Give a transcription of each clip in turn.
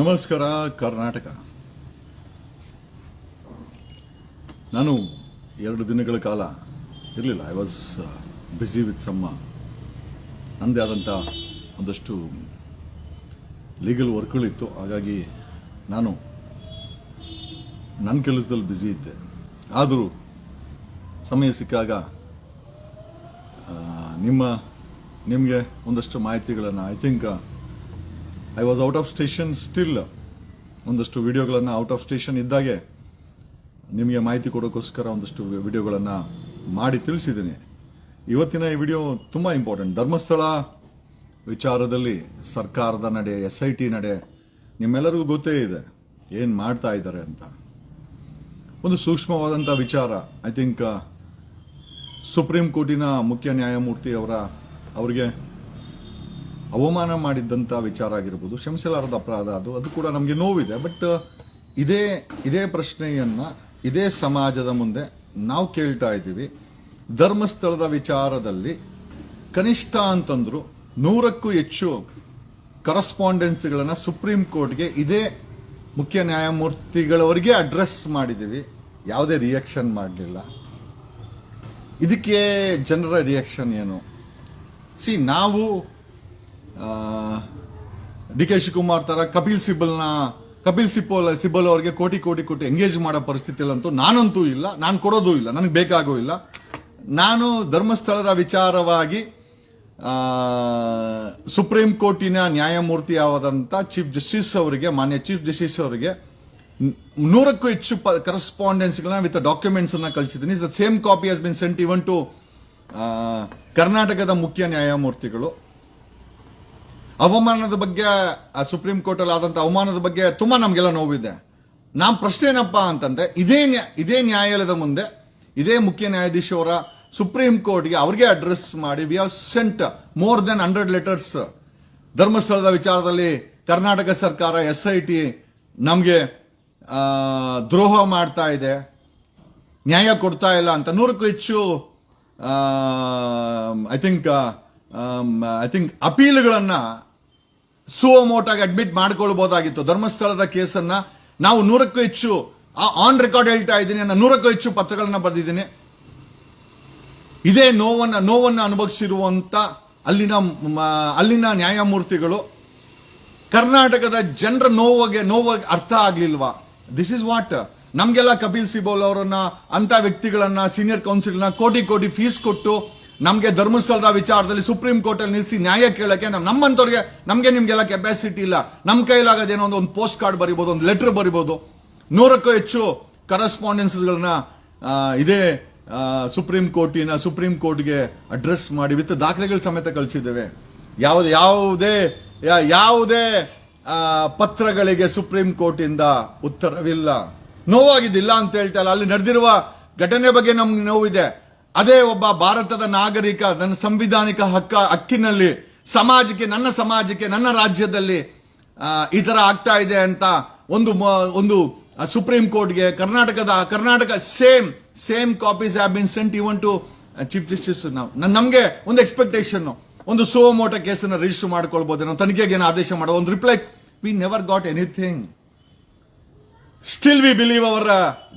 ನಮಸ್ಕಾರ, ಕರ್ನಾಟಕ. ನಾನು ಎರಡು ದಿನಗಳ ಕಾಲ ಇರಲಿಲ್ಲ. ಐ ವಾಸ್ ಬ್ಯುಸಿ ವಿತ್ ಸಮ್ಮ ನನ್ನದೇ ಆದಂಥ ಒಂದಷ್ಟು ಲೀಗಲ್ ವರ್ಕ್ಗಳಿತ್ತು ಹಾಗಾಗಿ ನಾನು ನನ್ನ ಕೆಲಸದಲ್ಲಿ ಬ್ಯುಸಿ ಇದ್ದೆ. ಆದರೂ ಸಮಯ ಸಿಕ್ಕಾಗ ನಿಮ್ಮ, ನಿಮಗೆ ಒಂದಷ್ಟು ಮಾಹಿತಿಗಳನ್ನು I think I was out of station still ಒಂದಷ್ಟು ವಿಡಿಯೋಗಳನ್ನು ಔಟ್ ಆಫ್ ಸ್ಟೇಷನ್ ಇದ್ದಾಗೆ ನಿಮಗೆ ಮಾಹಿತಿ ಕೊಡೋಕ್ಕೋಸ್ಕರ ಒಂದಷ್ಟು ವಿಡಿಯೋಗಳನ್ನು ಮಾಡಿ ತಿಳಿಸಿದ್ದೀನಿ. ಇವತ್ತಿನ ಈ ವಿಡಿಯೋ ತುಂಬ ಇಂಪಾರ್ಟೆಂಟ್ ಧರ್ಮಸ್ಥಳ ವಿಚಾರದಲ್ಲಿ ಸರ್ಕಾರದ ನಡೆ ಎಸ್ ಐ ಟಿ ನಡೆ ನಿಮ್ಮೆಲ್ಲರಿಗೂ ಗೊತ್ತೇ ಇದೆ. ಏನು ಮಾಡ್ತಾ ಇದ್ದಾರೆ ಅಂತ. ಒಂದು ಸೂಕ್ಷ್ಮವಾದಂಥ ವಿಚಾರ. ಐ ಥಿಂಕ್ ಸುಪ್ರೀಂ ಕೋರ್ಟಿನ ಮುಖ್ಯ ನ್ಯಾಯಮೂರ್ತಿ ಅವರ, ಅವರಿಗೆ ಅವಮಾನ ಮಾಡಿದ್ದಂಥ ವಿಚಾರ ಆಗಿರ್ಬೋದು ಕ್ಷಮಿಸಲಾರದ ಅಪರಾಧ ಅದು ಅದು ಕೂಡ ನಮಗೆ ನೋವಿದೆ. ಬಟ್ ಇದೇ ಇದೇ ಪ್ರಶ್ನೆಯನ್ನ ಇದೇ ಸಮಾಜದ ಮುಂದೆ ನಾವು ಕೇಳ್ತಾ ಇದ್ದೀವಿ. ಧರ್ಮಸ್ಥಳದ ವಿಚಾರದಲ್ಲಿ ಕನಿಷ್ಠ ಅಂತಂದ್ರು ನೂರಕ್ಕೂ ಹೆಚ್ಚು ಕರಸ್ಪಾಂಡೆನ್ಸ್ಗಳನ್ನು ಸುಪ್ರೀಂ ಕೋರ್ಟ್ಗೆ ಇದೇ ಮುಖ್ಯ ನ್ಯಾಯಮೂರ್ತಿಗಳವರಿಗೆ ಅಡ್ರೆಸ್ ಮಾಡಿದ್ದೀವಿ. ಯಾವುದೇ ರಿಯಾಕ್ಷನ್ ಮಾಡಲಿಲ್ಲ. ಇದಕ್ಕೆ ಜನರ ರಿಯಾಕ್ಷನ್ ಏನು? ಸಿ ನಾವು ಡಿ ಕೆ ಶಿವಕುಮಾರ್ ತರ ಕಪಿಲ್ ಸಿಬಲ್ನ, ಕಪಿಲ್ ಸಿಬಲ್ ಸಿಬಲ್ ಅವರಿಗೆ ಕೋಟಿ ಕೋಟಿ ಕೊಟ್ಟು ಎಂಗೇಜ್ ಮಾಡೋ ಪರಿಸ್ಥಿತಿಯಲ್ಲಂತೂ ನಾನಂತೂ ಇಲ್ಲ. ನಾನು ಕೊಡೋದು ಇಲ್ಲ. ನನಗೆ ಬೇಕಾಗೂ ಇಲ್ಲ. ನಾನು ಧರ್ಮಸ್ಥಳದ ವಿಚಾರವಾಗಿ ಸುಪ್ರೀಂ ಕೋರ್ಟಿನ ನ್ಯಾಯಮೂರ್ತಿ ನ್ಯಾಯಮೂರ್ತಿಯಾದಂಥ ಚೀಫ್ ಜಸ್ಟಿಸ್ ಅವರಿಗೆ, ಮಾನ್ಯ ಚೀಫ್ ಜಸ್ಟಿಸ್ ಅವರಿಗೆ ನೂರಕ್ಕೂ ಹೆಚ್ಚು ಕರೆಸ್ಪಾಂಡೆನ್ಸ್ಗಳನ್ನ ವಿತ್ ಡಾಕ್ಯುಮೆಂಟ್ಸ್ ಅನ್ನ ಕಳಿಸಿದ್ದೀನಿ the same copy has been sent even to ಕರ್ನಾಟಕದ ಮುಖ್ಯ ನ್ಯಾಯಮೂರ್ತಿಗಳು. ಅವಮಾನದ ಬಗ್ಗೆ ಸುಪ್ರೀಂ ಕೋರ್ಟ್ ಅಲ್ಲಿ ಆದಂತ ಅವಮಾನದ ಬಗ್ಗೆ ತುಂಬ ನಮಗೆಲ್ಲ ನೋವಿದೆ. ನಮ್ಮ ಪ್ರಶ್ನೆ ಏನಪ್ಪ ಅಂತಂದ್ರೆ, ಇದೇ ಇದೇ ನ್ಯಾಯಾಲಯದ ಮುಂದೆ, ಇದೇ ಮುಖ್ಯ ನ್ಯಾಯಾಧೀಶವರ ಸುಪ್ರೀಂ ಕೋರ್ಟ್ಗೆ ಅವ್ರಿಗೆ ಅಡ್ರೆಸ್ ಮಾಡಿ we have sent more than hundred letters ಧರ್ಮಸ್ಥಳದ ವಿಚಾರದಲ್ಲಿ ಕರ್ನಾಟಕ ಸರ್ಕಾರ ಎಸ್ ಐ ಟಿ ನಮಗೆ ದ್ರೋಹ ಮಾಡ್ತಾ ಇದೆ. ನ್ಯಾಯ ಕೊಡ್ತಾ ಇಲ್ಲ ಅಂತ ನೂರಕ್ಕೂ ಹೆಚ್ಚು ಐ ಥಿಂಕ್ ಐ ಥಿಂಕ್ ಅಪೀಲ್ಗಳನ್ನ ಸುವಮೋಟಾಗಿ ಅಡ್ಮಿಟ್ ಮಾಡ್ಕೊಳ್ಬೋದಾಗಿತ್ತು. ಧರ್ಮಸ್ಥಳದ ಕೇಸನ್ನ ನಾವು ನೂರಕ್ಕೂ ಹೆಚ್ಚು ಆನ್ ರೆಕಾರ್ಡ್ ಹೇಳ್ತಾ ಇದ್ದೀನಿ ನಾನು ನೂರಕ್ಕೂ ಹೆಚ್ಚು ಪತ್ರಗಳನ್ನ ಬರೆದಿದ್ದೀನಿ. ಇದೇ ನೋವನ್ನ ನೋವನ್ನ ಅನುಭವಿಸಿರುವಂತ ಅಲ್ಲಿನ ಅಲ್ಲಿನ ನ್ಯಾಯಮೂರ್ತಿಗಳು. ಕರ್ನಾಟಕದ ಜನರ ನೋವಿಗೆ ನೋವಾಗಿ ಅರ್ಥ ಆಗ್ಲಿಲ್ವಾ? ದಿಸ್ ಇಸ್ ವಾಟ್ ನಮಗೆಲ್ಲ ಕಪಿಲ್ ಸಿಬೋಲ್ ಅವರನ್ನ, ಅಂತ ವ್ಯಕ್ತಿಗಳನ್ನ ಸೀನಿಯರ್ ಕೌನ್ಸಿಲ್ನ ಕೋಟಿ ಕೋಟಿ ಫೀಸ್ ಕೊಟ್ಟು ನಮ್ಗೆ ಧರ್ಮಸ್ಥಳದ ವಿಚಾರದಲ್ಲಿ ಸುಪ್ರೀಂ ಕೋರ್ಟಲ್ಲಿ ನಿಲ್ಲಿಸಿ ನ್ಯಾಯ ಕೇಳಕ್ಕೆ ನಮ್ಮ ನಮ್ಮಂತವ್ರಿಗೆ ನಮಗೆ ನಿಮಗೆಲ್ಲ ಕೆಪಾಸಿಟಿ ಇಲ್ಲ. ನಮ್ಮ ಕೈಲಾಗೋದೇನೋ ಒಂದು ಒಂದು ಪೋಸ್ಟ್ ಕಾರ್ಡ್ ಬರಿಬೋದು, ಒಂದು ಲೆಟರ್ ಬರಿಬೋದು. ನೂರಕ್ಕೂ ಹೆಚ್ಚು ಕರೆಸ್ಪಾಂಡೆನ್ಸ್ಗಳನ್ನ ಇದೇ ಸುಪ್ರೀಂ ಕೋರ್ಟಿನ ಸುಪ್ರೀಂ ಕೋರ್ಟ್ಗೆ ಅಡ್ರೆಸ್ ಮಾಡಿ ವಿತ್ ದಾಖಲೆಗಳ ಸಮೇತ ಕಳಿಸಿದ್ದೇವೆ. ಯಾವುದು ಯಾವುದೇ ಯಾವುದೇ ಪತ್ರಗಳಿಗೆ ಸುಪ್ರೀಂ ಕೋರ್ಟಿಂದ ಉತ್ತರವಿಲ್ಲ. ನೋವಾಗಿದ್ದಿಲ್ಲ ಅಂತ ಹೇಳ್ತಾ ಅಲ್ಲಿ ನಡೆದಿರುವ ಘಟನೆ ಬಗ್ಗೆ ನಮ್ಗೆ ನೋವಿದೆ. ಅದೇ ಒಬ್ಬ ಭಾರತದ ನಾಗರಿಕ, ನನ್ನ ಸಂವಿಧಾನಿಕ ಹಕ್ಕ, ಹಕ್ಕಿನಲ್ಲಿ, ಸಮಾಜಕ್ಕೆ, ನನ್ನ ಸಮಾಜಕ್ಕೆ, ನನ್ನ ರಾಜ್ಯದಲ್ಲಿ ಈ ತರ ಆಗ್ತಾ ಇದೆ ಅಂತ ಒಂದು ಒಂದು ಸುಪ್ರೀಂ ಕೋರ್ಟ್ಗೆ ಕರ್ನಾಟಕದ, Karnataka same same copies have been sent even to chief justice ನಾವು. ನಮಗೆ ಒಂದು ಎಕ್ಸ್ಪೆಕ್ಟೇಷನ್ ಒಂದು ಸೋಮೋಟ ಕೇಸನ್ನು ರಿಜಿಸ್ಟರ್ ಮಾಡ್ಕೊಳ್ಬಹುದೇನೋ ತನಿಖೆಗೆ ಏನೋ ಆದೇಶ ಮಾಡೋ, ಒಂದು reply we never got anything still we believe our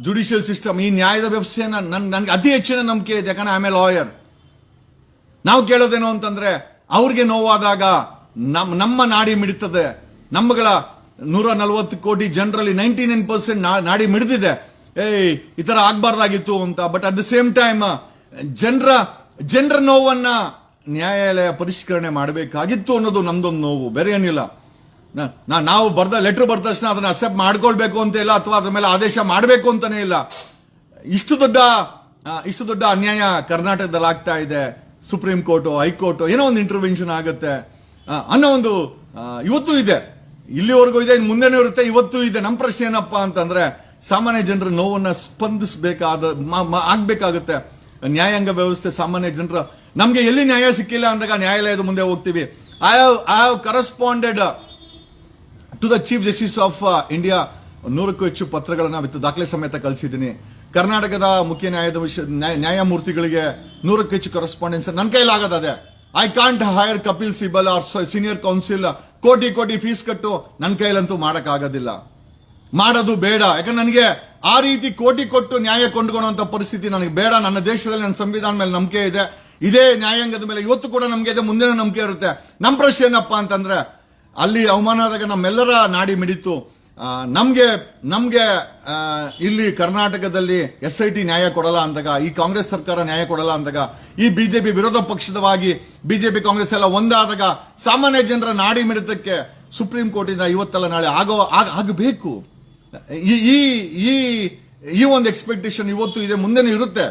judicial system ಈ ನ್ಯಾಯದ ವ್ಯವಸ್ಥೆಯನ್ನು ನನ್, ನನ್ಗೆ ಅತಿ ಹೆಚ್ಚಿನ ನಂಬಿಕೆ ಇದೆ. ಯಾಕಂದ್ರೆ ಆಮೇಲೆ ಲಾಯರ್ ನಾವು ಕೇಳೋದೇನು ಅಂತಂದರೆ, ಅವ್ರಿಗೆ ನೋವಾದಾಗ ನಮ್ಮ ನಮ್ಮ ನಾಡಿ ಮಿಡಿತದೆ. ನಮ್ಮಗಳ ನೂರ ನಲವತ್ತು ಕೋಟಿ ಜನರಲ್ಲಿ ನೈಂಟಿ ನೈನ್ ಪರ್ಸೆಂಟ್ ನಾಡಿ ಮಿಡಿದಿದೆ. ಏಯ್, ಈ ಥರ ಆಗಬಾರ್ದಾಗಿತ್ತು ಅಂತ. But at the same time ಜನರ ಜನರ ನೋವನ್ನು ನ್ಯಾಯಾಲಯ ಪರಿಷ್ಕರಣೆ ಮಾಡಬೇಕಾಗಿತ್ತು ಅನ್ನೋದು ನಮ್ದೊಂದು ನೋವು. ಬೇರೆ ಏನಿಲ್ಲ. ನಾವು ಬರ್ದ ಲೆಟರ್ ಬರ್ದ ತಕ್ಷಣ ಅದನ್ನ ಅಕ್ಸೆಪ್ಟ್ ಮಾಡ್ಕೊಳ್ಬೇಕು ಅಂತ ಇಲ್ಲ, ಅಥವಾ ಅದ್ರ ಮೇಲೆ ಆದೇಶ ಮಾಡಬೇಕು ಅಂತಾನೆ ಇಲ್ಲ. ಇಷ್ಟು ದೊಡ್ಡ ಇಷ್ಟು ದೊಡ್ಡ ಅನ್ಯಾಯ ಕರ್ನಾಟಕದಲ್ಲಿ ಆಗ್ತಾ ಇದೆ. ಸುಪ್ರೀಂ ಕೋರ್ಟು ಹೈಕೋರ್ಟ್ ಏನೋ ಒಂದು ಇಂಟರ್ವೆನ್ಷನ್ ಆಗುತ್ತೆ. ಅನ್ನೋ ಒಂದು ಇವತ್ತು ಇದೆ. ಇಲ್ಲಿವರೆಗೂ ಇದೆ, ಇನ್ನು ಮುಂದೆನೂ ಇರುತ್ತೆ, ಇವತ್ತು ಇದೆ. ನಮ್ಮ ಪ್ರಶ್ನೆ ಏನಪ್ಪಾ ಅಂತಂದ್ರೆ, ಸಾಮಾನ್ಯ ಜನರ ನೋವನ್ನ ಸ್ಪಂದಿಸಬೇಕಾದ ಆಗ್ಬೇಕಾಗುತ್ತೆ. ನ್ಯಾಯಾಂಗ ವ್ಯವಸ್ಥೆ, ಸಾಮಾನ್ಯ ಜನರ, ನಮ್ಗೆ ಎಲ್ಲಿ ನ್ಯಾಯ ಸಿಕ್ಕಿಲ್ಲ ಅಂದಾಗ ನ್ಯಾಯಾಲಯದ ಮುಂದೆ ಹೋಗ್ತೀವಿ. I have I corresponded to the chief justice of India ನೂರಕ್ಕೂ ಹೆಚ್ಚು ಪತ್ರಗಳನ್ನು ವಿತ್ ದಾಖಲೆ ಸಮೇತ ಕಳಿಸಿದ್ದೀನಿ. ಕರ್ನಾಟಕದ ಮುಖ್ಯ ನ್ಯಾಯದ ನ್ಯಾಯಮೂರ್ತಿಗಳಿಗೆ ನೂರಕ್ಕೂ ಹೆಚ್ಚು ಕರೆಸ್ಪಾಂಡೆನ್ಸ್ ನನ್ನ ಕೈಲಾಗದ ಅದೇ. I can't hire Kapil Sibal or senior counsel crore crore fees ಕಟ್ಟು ನನ್ನ ಕೈಲಂತೂ ಮಾಡೋಕ್ಕಾಗೋದಿಲ್ಲ ಮಾಡೋದು ಬೇಡ. ಯಾಕಂದ್ರೆ ನನಗೆ ಆ ರೀತಿ ಕೋಟಿ ಕೊಟ್ಟು ನ್ಯಾಯ ಕೊಂಡ್ಕೊಳ್ಳುವಂತ ಪರಿಸ್ಥಿತಿ ನನಗೆ ಬೇಡ. ನನ್ನ ದೇಶದಲ್ಲಿ ನನ್ನ ಸಂವಿಧಾನ ಮೇಲೆ ನಂಬಿಕೆ ಇದೆ. ಇದೇ ನ್ಯಾಯಾಂಗದ ಮೇಲೆ ಇವತ್ತು ಕೂಡ ನಮಗೆ ಇದೆ. ಮುಂದಿನ ನಂಬಿಕೆ ಇರುತ್ತೆ. ನಮ್ಮ ಪ್ರಶ್ನೆ ಏನಪ್ಪಾ ಅಂತಂದ್ರೆ ಅಲ್ಲಿ ಅವಮಾನ ಆದಾಗ ನಮ್ಮೆಲ್ಲರ ನಾಡಿ ಮಿಡಿತು. ನಮಗೆ, ನಮ್ಗೆ ಇಲ್ಲಿ ಕರ್ನಾಟಕದಲ್ಲಿ ಎಸ್ ಐ ಟಿ ನ್ಯಾಯ ಕೊಡಲ್ಲ ಅಂದಾಗ, ಈ ಕಾಂಗ್ರೆಸ್ ಸರ್ಕಾರ ನ್ಯಾಯ ಕೊಡಲ್ಲ ಅಂದಾಗ, ಈ ಬಿಜೆಪಿ ವಿರೋಧ ಪಕ್ಷದವಾಗಿ ಬಿಜೆಪಿ ಕಾಂಗ್ರೆಸ್ ಎಲ್ಲ ಒಂದಾದಾಗ ಸಾಮಾನ್ಯ ಜನರ ನಾಡಿ ಮಿಡಿತಕ್ಕೆ ಸುಪ್ರೀಂ ಕೋರ್ಟಿಂದ ಇವತ್ತೆಲ್ಲ ನಾಳೆ ಆಗೋ, ಆಗ, ಆಗಬೇಕು. ಈ ಈ ಈ ಒಂದು ಎಕ್ಸ್ಪೆಕ್ಟೇಷನ್ ಇವತ್ತು ಇದೆ, ಮುಂದೆನೂ ಇರುತ್ತೆ.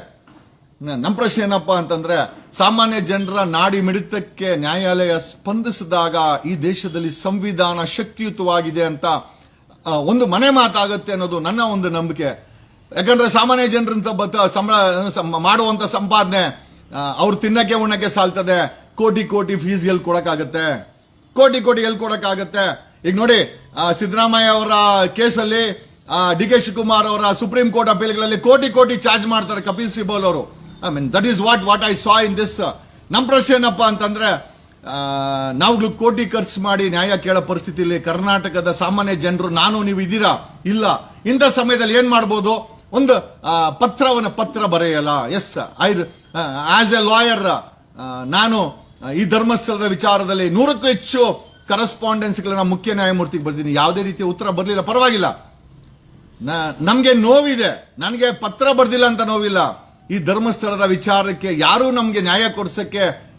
ನಮ್ಮ ಪ್ರಶ್ನೆ ಏನಪ್ಪ ಅಂತಂದ್ರೆ, ಸಾಮಾನ್ಯ ಜನರ ನಾಡಿ ಮಿಡಿತಕ್ಕೆ ನ್ಯಾಯಾಲಯ ಸ್ಪಂದಿಸಿದಾಗ ಈ ದೇಶದಲ್ಲಿ ಸಂವಿಧಾನ ಶಕ್ತಿಯುತವಾಗಿದೆ ಅಂತ ಒಂದು ಮನೆ ಮಾತಾಗುತ್ತೆ ಅನ್ನೋದು ನನ್ನ ಒಂದು ನಂಬಿಕೆ. ಯಾಕಂದ್ರೆ ಸಾಮಾನ್ಯ ಜನರಂತ ಸಂಬಳ ಮಾಡುವಂತ ಸಂಪಾದನೆ ಅವ್ರು ತಿನ್ನಕ್ಕೆ ಉಣ್ಣಕ್ಕೆ ಸಾಲ್ತದೆ. ಕೋಟಿ ಕೋಟಿ ಫೀಸ್ ಎಲ್ಲಿ ಕೊಡಕ್ಕಾಗತ್ತೆ. ಕೋಟಿ ಕೋಟಿ ಎಲ್ಲಿ ಕೊಡಕ್ಕಾಗತ್ತೆ. ಈಗ ನೋಡಿ ಸಿದ್ದರಾಮಯ್ಯ ಅವರ ಕೇಸಲ್ಲಿ ಡಿ ಕೆ ಶಿವಕುಮಾರ್ ಅವರ ಸುಪ್ರೀಂ ಕೋರ್ಟ್ ಅಪೀಲ್ಗಳಲ್ಲಿ ಕೋಟಿ ಕೋಟಿ ಚಾರ್ಜ್ ಮಾಡ್ತಾರೆ ಕಪಿಲ್ ಸಿಬಲ್ ಅವರು. I mean that is what what I saw in this ನಮ್ಮ ಪ್ರಶ್ನೆ ಏನಪ್ಪ ಅಂತಂದ್ರೆ ನಾವುಗಳು ಕೋಟಿ ಖರ್ಚು ಮಾಡಿ ನ್ಯಾಯ ಕೇಳೋ ಪರಿಸ್ಥಿತಿಯಲ್ಲಿ ಕರ್ನಾಟಕದ ಸಾಮಾನ್ಯ ಜನರು ನಾನು, ನೀವು ಇದ್ದೀರಾ? ಇಲ್ಲ. ಇಂಥ ಸಮಯದಲ್ಲಿ ಏನ್ ಮಾಡ್ಬೋದು? ಒಂದು ಪತ್ರವನ್ನು ಪತ್ರ ಬರೆಯಲ್ಲ. Yes I as a lawyer ನಾನು ಈ ಧರ್ಮಸ್ಥಳದ ವಿಚಾರದಲ್ಲಿ ನೂರಕ್ಕೂ ಹೆಚ್ಚು ಕರೆಸ್ಪಾಂಡೆನ್ಸ್ಗಳನ್ನ ಮುಖ್ಯ ನ್ಯಾಯಮೂರ್ತಿಗೆ ಬರ್ತೀನಿ ಯಾವುದೇ ರೀತಿಯ ಉತ್ತರ ಬರಲಿಲ್ಲ. ಪರವಾಗಿಲ್ಲ. ನಮ್ಗೆ ನೋವಿದೆ. ನನಗೆ ಪತ್ರ ಬರ್ದಿಲ್ಲ ಅಂತ ನೋವಿಲ್ಲ. ಈ ಧರ್ಮಸ್ಥಳದ ವಿಚಾರಕ್ಕೆ, ಯಾರು ನಮಗೆ ನ್ಯಾಯ ಕೊಡ್ಸೋಕ್ಕೆ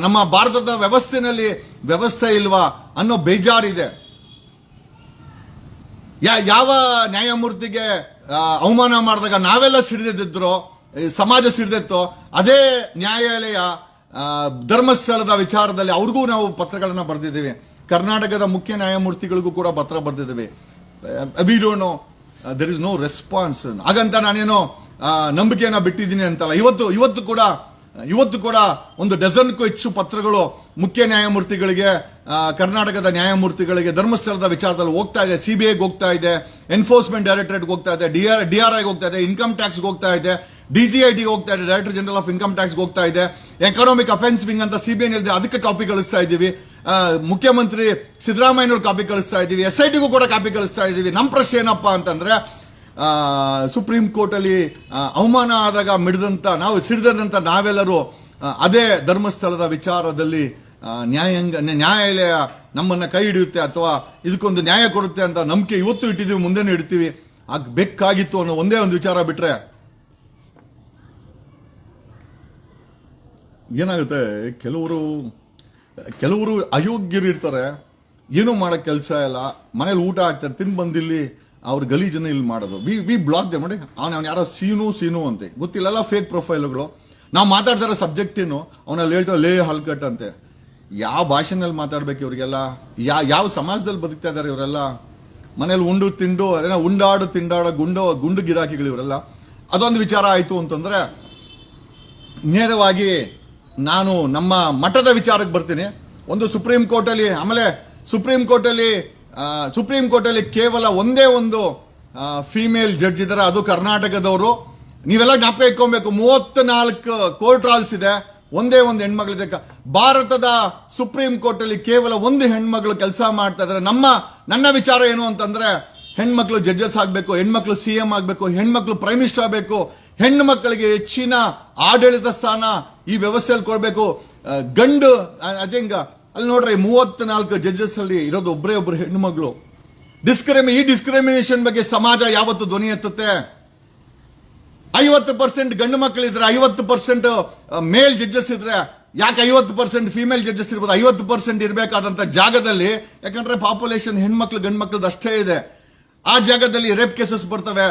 ನಮ್ಮ ಭಾರತದ ವ್ಯವಸ್ಥೆನಲ್ಲಿ ವ್ಯವಸ್ಥೆ ಇಲ್ವಾ ಅನ್ನೋ ಬೇಜಾರಿದೆ. ಯಾ- ಯಾವ ನ್ಯಾಯಮೂರ್ತಿಗೆ ಅವಮಾನ ಮಾಡಿದಾಗ ನಾವೆಲ್ಲ ಸಿಡಿದಿದ್ರೋ ಸಮಾಜ ಸಿಡಿದಿತ್ತೋ, ಅದೇ ನ್ಯಾಯಾಲಯ ಧರ್ಮಸ್ಥಳದ ವಿಚಾರದಲ್ಲಿ ಅವ್ರಿಗೂ ನಾವು ಪತ್ರಗಳನ್ನು ಬರೆದಿದ್ದೀವಿ. ಕರ್ನಾಟಕದ ಮುಖ್ಯ ನ್ಯಾಯಮೂರ್ತಿಗಳಿಗೂ ಕೂಡ ಪತ್ರ ಬರೆದಿದ್ದೀವಿ. We don't know there is no response ಹಾಗಂತ ನಾನೇನೋ ನಂಬಿಕೆಯನ್ನ ಬಿಟ್ಟಿದ್ದೀನಿ ಅಂತಲ್ಲ. ಇವತ್ತು ಇವತ್ತು ಕೂಡ ಇವತ್ತು ಕೂಡ ಒಂದು ಡಜನ್ಗೂ ಹೆಚ್ಚು ಪತ್ರಗಳು ಮುಖ್ಯ ನ್ಯಾಯಮೂರ್ತಿಗಳಿಗೆ ಕರ್ನಾಟಕದ ನ್ಯಾಯಮೂರ್ತಿಗಳಿಗೆ ಧರ್ಮಸ್ಥಳದ ವಿಚಾರದಲ್ಲಿ ಹೋಗ್ತಾ ಇದೆ. ಸಿಬಿಐಗೆ ಹೋಗ್ತಾ ಇದೆ ಎನ್ಫೋರ್ಸ್ಮೆಂಟ್ ಡೈರೆಕ್ಟರೇಟ್ಗೆ ಹೋಗ್ತಾ ಇದೆ ಡಿ ಆರ್ ಐಗೆ ಹೋಗ್ತಾ ಇದೆ ಇನ್ಕಮ್ ಟ್ಯಾಕ್ಸ್ಗೆ ಹೋಗ್ತಾ ಇದೆ ಡಿಜಿಐಟಿಗೆ ಹೋಗ್ತಾ ಇದೆ director general of income tax ಹೋಗ್ತಾ ಇದೆ ಎಕನಾಮಿಕ್ ಅಫೆನ್ಸ್ ವಿಂಗ್ ಅಂತ ಸಿಬಿಐ ಹೇಳಿದೆ ಅದಕ್ಕೆ ಕಾಪಿ ಕಳಿಸ್ತಾ ಇದ್ದೀವಿ. ಮುಖ್ಯಮಂತ್ರಿ ಸಿದ್ದರಾಮಯ್ಯನವ್ರು ಕಾಪಿ ಕಳಿಸ್ತಾ ಇದ್ದೀವಿ. ಎಸ್ ಐ ಟಿಗೂ ಕೂಡ ಕಾಪಿ ಕಳಿಸ್ತಾ ಇದ್ದೀವಿ. ನಮ್ಮ ಪ್ರಶ್ನೆ ಏನಪ್ಪಾ ಅಂತಂದ್ರೆ ಸುಪ್ರೀಂ ಕೋರ್ಟಲ್ಲಿ ಅವಮಾನ ಆದಾಗ ಮಿಡಿದಂಥ ನಾವು ಸಿಡಿದಂಥ ನಾವೆಲ್ಲರೂ ಅದೇ ಧರ್ಮಸ್ಥಳದ ವಿಚಾರದಲ್ಲಿ ನ್ಯಾಯಾಂಗ ನ್ಯಾಯಾಲಯ ನಮ್ಮನ್ನು ಕೈ ಹಿಡಿಯುತ್ತೆ ಅಥವಾ ಇದಕ್ಕೊಂದು ನ್ಯಾಯ ಕೊಡುತ್ತೆ ಅಂತ ನಂಬಿಕೆ ಇವತ್ತು ಇಟ್ಟಿದ್ದೀವಿ, ಮುಂದೆನೂ ಇಡ್ತೀವಿ. ಬೆಕ್ಕಾಗಿತ್ತು ಅನ್ನೋ ಒಂದೇ ಒಂದು ವಿಚಾರ ಬಿಟ್ರೆ ಏನಾಗುತ್ತೆ? ಕೆಲವರು ಕೆಲವರು ಅಯೋಗ್ಯರು ಇರ್ತಾರೆ. ಏನೂ ಮಾಡೋ ಕೆಲಸ ಇಲ್ಲ. ಮನೇಲಿ ಊಟ ಆಗ್ತಾರೆ ತಿನ್ ಬಂದಿಲ್ಲಿ. ಅವ್ರ ಗಲೀಜನ್ನ ಇಲ್ಲಿ ಮಾಡೋದು. ವಿ ವಿ ಬ್ಲಾಕ್ ದೆ ನೋಡಿ ಅವ್ನು ಅವ್ನು ಯಾರೋ ಸೀನು ಸೀನು ಅಂತೆ. ಗೊತ್ತಿಲ್ಲ ಫೇಕ್ ಪ್ರೊಫೈಲ್ಗಳು ನಾವು ಮಾತಾಡ್ತಾರೋ ಸಬ್ಜೆಕ್ಟ್ ಏನು? ಅವನಲ್ಲಿ ಹೇಳ್ತಾರೆ ಲೇ ಹಲ್ಕಟ್ ಅಂತೆ. ಯಾವ ಭಾಷೆನಲ್ಲಿ ಮಾತಾಡ್ಬೇಕು ಇವರಿಗೆಲ್ಲ? ಯಾ ಯಾವ ಸಮಾಜದಲ್ಲಿ ಬದುಕ್ತಾ ಇದ್ದಾರೆ ಇವರೆಲ್ಲ? ಮನೇಲಿ ಉಂಡು ತಿಂಡು ಅದೇನೋ ಉಂಡಾಡು ತಿಂಡಾಡೋ ಗುಂಡು ಗುಂಡು ಗಿರಾಕಿಗಳು ಇವರೆಲ್ಲ. ಅದೊಂದು ವಿಚಾರ ಆಯಿತು ಅಂತಂದ್ರೆ ನೇರವಾಗಿ ನಾನು ನಮ್ಮ ಮಠದ ವಿಚಾರಕ್ಕೆ ಬರ್ತೀನಿ. ಒಂದು ಸುಪ್ರೀಂ ಕೋರ್ಟ್ ಅಲ್ಲಿ ಆಮೇಲೆ ಸುಪ್ರೀಂ ಕೋರ್ಟ್ ಅಲ್ಲಿ ಆ, ಸುಪ್ರೀಂ ಕೋರ್ಟ್ ಅಲ್ಲಿ ಕೇವಲ ಒಂದೇ ಒಂದು ಫಿಮೇಲ್ ಜಡ್ಜ್ ಇದ್ದಾರೆ ಅದು ಕರ್ನಾಟಕದವರು. ನೀವೆಲ್ಲ ಜ್ಞಾಪಕ ಇಟ್ಕೊಬೇಕು. ಮೂವತ್ನಾಲ್ಕು ಕೋರ್ಟ್ ರಾಲ್ಸ್ ಇದೆ. ಒಂದೇ ಒಂದು ಹೆಣ್ಮಗಳಿದೆ ಭಾರತದ ಸುಪ್ರೀಂ ಕೋರ್ಟ್ ಅಲ್ಲಿ ಕೇವಲ ಒಂದು ಹೆಣ್ಮಗಳು ಕೆಲಸ ಮಾಡ್ತಾ ಇದ್ದಾರೆ ನಮ್ಮ, ನನ್ನ ವಿಚಾರ ಏನು ಅಂತಂದ್ರೆ, ಹೆಣ್ಮಕ್ಳು ಜಡ್ಜಸ್ ಆಗಬೇಕು, ಹೆಣ್ಮಕ್ಳು ಸಿಎಂ ಆಗಬೇಕು, ಹೆಣ್ಮಕ್ಳು ಪ್ರೈಮ್ ಮಿನಿಸ್ಟರ್ ಆಗಬೇಕು ಹೆಣ್ಣು ಮಕ್ಕಳಿಗೆ ಹೆಚ್ಚಿನ ಆಡಳಿತ ಸ್ಥಾನ ಈ ವ್ಯವಸ್ಥೆಯಲ್ಲಿ ಕೊಡಬೇಕು. ಗಂಡು ಐ ಥಿಂಕ್ ಅಲ್ಲಿ ನೋಡ್ರಿ ಮೂವತ್ನಾಲ್ಕು ಜಡ್ಜಸ್ ಅಲ್ಲಿ ಇರೋದು ಒಬ್ಬರೇ ಒಬ್ಬರು ಹೆಣ್ಣು ಮಗಳು ಡಿಸ್ಕ್ರಿಮಿ ಈ ಡಿಸ್ಕ್ರಿಮಿನೇಷನ್ ಬಗ್ಗೆ ಸಮಾಜ ಯಾವತ್ತು ಧ್ವನಿ ಎತ್ತುತ್ತೆ? ಐವತ್ತು ಪರ್ಸೆಂಟ್ ಗಂಡು ಮಕ್ಕಳಿದ್ರೆ ಐವತ್ತು ಪರ್ಸೆಂಟ್ ಮೇಲ್ ಜಡ್ಜಸ್ ಇದ್ರೆ ಯಾಕೆ ಐವತ್ತು ಪರ್ಸೆಂಟ್ ಫಿಮೇಲ್ ಜಡ್ಜಸ್ ಇರ್ಬೋದು? ಐವತ್ತು ಪರ್ಸೆಂಟ್ ಇರಬೇಕಾದಂತ ಜಾಗದಲ್ಲಿ, ಯಾಕಂದ್ರೆ ಪಾಪ್ಯುಲೇಷನ್ ಹೆಣ್ಮಕ್ಳು ಗಂಡು ಮಕ್ಳದ್ದು ಅಷ್ಟೇ ಇದೆ. ಆ ಜಾಗದಲ್ಲಿ ರೇಪ್ ಕೇಸಸ್ ಬರ್ತವೆ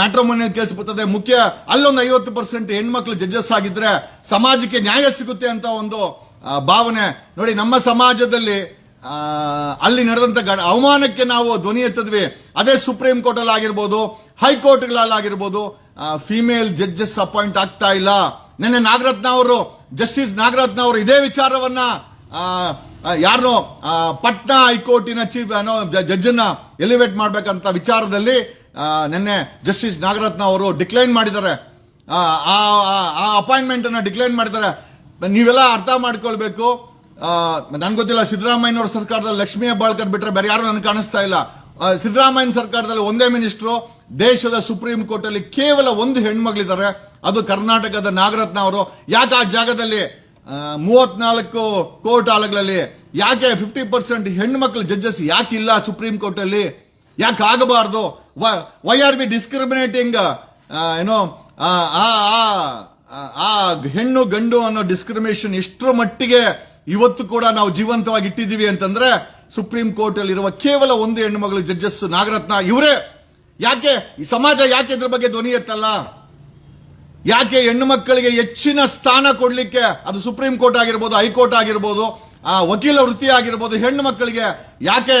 ಮ್ಯಾಟ್ರೋಮೋನಿಯಲ್ ಕೇಸ್ ಬರ್ತದೆ. ಮುಖ್ಯ, ಅಲ್ಲೊಂದು ಐವತ್ತು ಪರ್ಸೆಂಟ್ ಹೆಣ್ಮಕ್ಳು ಜಡ್ಜಸ್ ಆಗಿದ್ರೆ ಸಮಾಜಕ್ಕೆ ನ್ಯಾಯ ಸಿಗುತ್ತೆ ಅಂತ ಒಂದು ಭಾವನೆ, ನೋಡಿ, ನಮ್ಮ ಸಮಾಜದಲ್ಲಿ ಅಲ್ಲಿ ನಡೆದಂತ ಅವಮಾನಕ್ಕೆ ನಾವು ಧ್ವನಿ ಎತ್ತಿದ್ವಿ. ಅದೇ ಸುಪ್ರೀಂ ಕೋರ್ಟ್ ಅಲ್ಲಿ ಆಗಿರ್ಬೋದು ಹೈಕೋರ್ಟ್ ಆಗಿರ್ಬೋದು ಫಿಮೇಲ್ ಜಡ್ಜಸ್ ಅಪಾಯಿಂಟ್ ಆಗ್ತಾ ಇಲ್ಲ. ನಿನ್ನೆ ನಾಗರತ್ನ ಅವರು ಜಸ್ಟಿಸ್ ನಾಗರತ್ನ ಅವರು ಇದೇ ವಿಚಾರವನ್ನ ಯಾರು ಪಟ್ನಾ ಹೈಕೋರ್ಟಿನ ಚೀಫ್ ಏನೋ ಜಡ್ಜ್ ಅನ್ನ ಎಲಿವೇಟ್ ಮಾಡ್ಬೇಕಂತ ವಿಚಾರದಲ್ಲಿ ನಿನ್ನೆ ಜಸ್ಟಿಸ್ ನಾಗರತ್ನ ಅವರು ಡಿಕ್ಲೈನ್ ಮಾಡಿದ್ದಾರೆ. ಆ ಅಪಾಯಿಂಟ್ಮೆಂಟ್ ಅನ್ನ ಡಿಕ್ಲೈನ್ ಮಾಡಿದ್ದಾರೆ. ನೀವೆಲ್ಲ ಅರ್ಥ ಮಾಡ್ಕೊಳ್ಬೇಕು. ನನ್ಗೆ ಗೊತ್ತಿಲ್ಲ ಸಿದ್ದರಾಮಯ್ಯನವ್ರ ಸರ್ಕಾರದಲ್ಲಿ ಲಕ್ಷ್ಮೀ ಹೆಬ್ಬಾಳ್ಕರ್ ಬಿಟ್ರೆ ಬೇರೆ ಯಾರು ನನಗೆ ಕಾಣಿಸ್ತಾ ಇಲ್ಲ. ಸಿದ್ದರಾಮಯ್ಯ ಸರ್ಕಾರದಲ್ಲಿ ಒಂದೇ ಮಿನಿಸ್ಟ್ರು ದೇಶದ ಸುಪ್ರೀಂ ಕೋರ್ಟ್ ಅಲ್ಲಿ ಕೇವಲ ಒಂದು ಹೆಣ್ಮಗಳಿದ್ದಾರೆ ಅದು ಕರ್ನಾಟಕದ ನಾಗರತ್ನ ಅವರು. ಯಾಕೆ ಆ ಜಾಗದಲ್ಲಿ ಮೂವತ್ನಾಲ್ಕು ಕೋರ್ಟ್ ಆಲಗಳಲ್ಲಿ ಯಾಕೆ ಫಿಫ್ಟಿ ಪರ್ಸೆಂಟ್ ಹೆಣ್ಮಕ್ಳು ಜಡ್ಜಸ್ ಯಾಕೆ ಇಲ್ಲ ಸುಪ್ರೀಂ ಕೋರ್ಟ್ ಅಲ್ಲಿ ಯಾಕೆ ಆಗಬಾರ್ದು? ವೈ ಆರ್ ಬಿ ಡಿಸ್ಕ್ರಿಮಿನೇಟಿಂಗ್ ಏನೋ ಆ, ಆ, ಹೆಣ್ಣು ಗಂಡು ಅನ್ನೋ ಡಿಸ್ಕ್ರಿಮಿನೇಷನ್ ಎಷ್ಟರ ಮಟ್ಟಿಗೆ ಇವತ್ತು ಕೂಡ ನಾವು ಜೀವಂತವಾಗಿ ಇಟ್ಟಿದ್ದೀವಿ ಅಂತಂದ್ರೆ ಸುಪ್ರೀಂ ಕೋರ್ಟ್ ಅಲ್ಲಿ ಇರುವ ಕೇವಲ ಒಂದು ಹೆಣ್ಣು ಮಗಳು ಜಡ್ಜಸ್ ನಾಗರತ್ನ ಇವರೇ. ಯಾಕೆ? ಈ ಸಮಾಜ ಯಾಕೆ ಇದ್ರ ಬಗ್ಗೆ ಧ್ವನಿ ಎತ್ತಲ್ಲ? ಯಾಕೆ ಹೆಣ್ಣು ಮಕ್ಕಳಿಗೆ ಹೆಚ್ಚಿನ ಸ್ಥಾನ ಕೊಡಲಿಕ್ಕೆ ಅದು ಸುಪ್ರೀಂ ಕೋರ್ಟ್ ಆಗಿರ್ಬೋದು ಹೈಕೋರ್ಟ್ ಆಗಿರ್ಬೋದು ಆ ವಕೀಲ ವೃತ್ತಿ ಆಗಿರ್ಬೋದು ಹೆಣ್ಣು ಮಕ್ಕಳಿಗೆ ಯಾಕೆ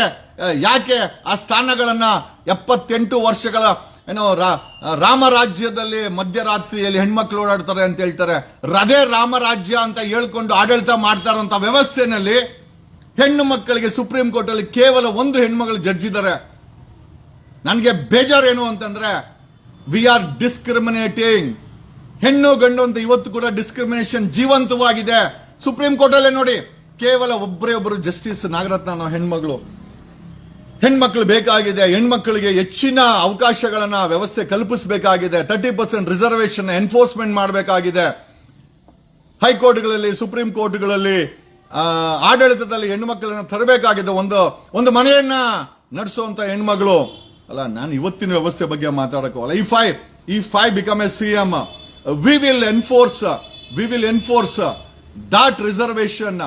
ಯಾಕೆ ಆ ಸ್ಥಾನಗಳನ್ನ ಎಪ್ಪತ್ತೆಂಟು ವರ್ಷಗಳ ಏನೋ ರಾ- ರಾಮರಾಜ್ಯದಲ್ಲಿ ಮಧ್ಯರಾತ್ರಿಯಲ್ಲಿ ಹೆಣ್ಮಕ್ಳು ಓಡಾಡ್ತಾರೆ ಅಂತ ಹೇಳ್ತಾರೆ. ರದೇ ರಾಮರಾಜ್ಯ ಅಂತ ಹೇಳ್ಕೊಂಡು ಆಡಳಿತ ಮಾಡ್ತಾ ಇರುವಂತ ವ್ಯವಸ್ಥೆನಲ್ಲಿ ಹೆಣ್ಣು ಮಕ್ಕಳಿಗೆ ಸುಪ್ರೀಂ ಕೋರ್ಟ್ ಅಲ್ಲಿ ಕೇವಲ ಒಂದು ಹೆಣ್ಮಗಳು ಜಡ್ಜ್ ಇದ್ದಾರೆ. ನನಗೆ ಬೇಜಾರೇನು ಅಂತಂದ್ರೆ ವಿ ಆರ್ ಡಿಸ್ಕ್ರಿಮಿನೇಟಿಂಗ್ ಹೆಣ್ಣು ಗಂಡು ಅಂತ ಇವತ್ತು ಕೂಡ ಡಿಸ್ಕ್ರಿಮಿನೇಷನ್ ಜೀವಂತವಾಗಿದೆ. ಸುಪ್ರೀಂ ಕೋರ್ಟ್ ಅಲ್ಲೇ ನೋಡಿ, ಕೇವಲ ಒಬ್ಬರೇ ಒಬ್ಬರು ಜಸ್ಟಿಸ್ ನಾಗರತ್ನ ಅನ್ನೋ ಹೆಣ್ಮಗಳು. ಹೆಣ್ಮಕ್ಳು ಬೇಕಾಗಿದೆ, ಹೆಣ್ಮಕ್ಳಿಗೆ ಹೆಚ್ಚಿನ ಅವಕಾಶಗಳನ್ನ ವ್ಯವಸ್ಥೆ ಕಲ್ಪಿಸಬೇಕಾಗಿದೆ ತರ್ಟಿ ಪರ್ಸೆಂಟ್ ರಿಸರ್ವೇಶನ್ ಎನ್ಫೋರ್ಸ್ಮೆಂಟ್ ಮಾಡಬೇಕಾಗಿದೆ. ಹೈಕೋರ್ಟ್ಗಳಲ್ಲಿ, ಸುಪ್ರೀಂ ಕೋರ್ಟ್ಗಳಲ್ಲಿ ಆಡಳಿತದಲ್ಲಿ ಹೆಣ್ಮಕ್ಳನ್ನ ತರಬೇಕಾಗಿದೆ ಒಂದು ಒಂದು ಮನೆಯನ್ನ ನಡೆಸುವಂತ ಹೆಣ್ಮಗಳು. ಅಲ್ಲ, ನಾನು ಇವತ್ತಿನ ವ್ಯವಸ್ಥೆ ಬಗ್ಗೆ ಮಾತಾಡಕೋಲ್ಲ if I if I become a C M we will enforce we will enforce that reservation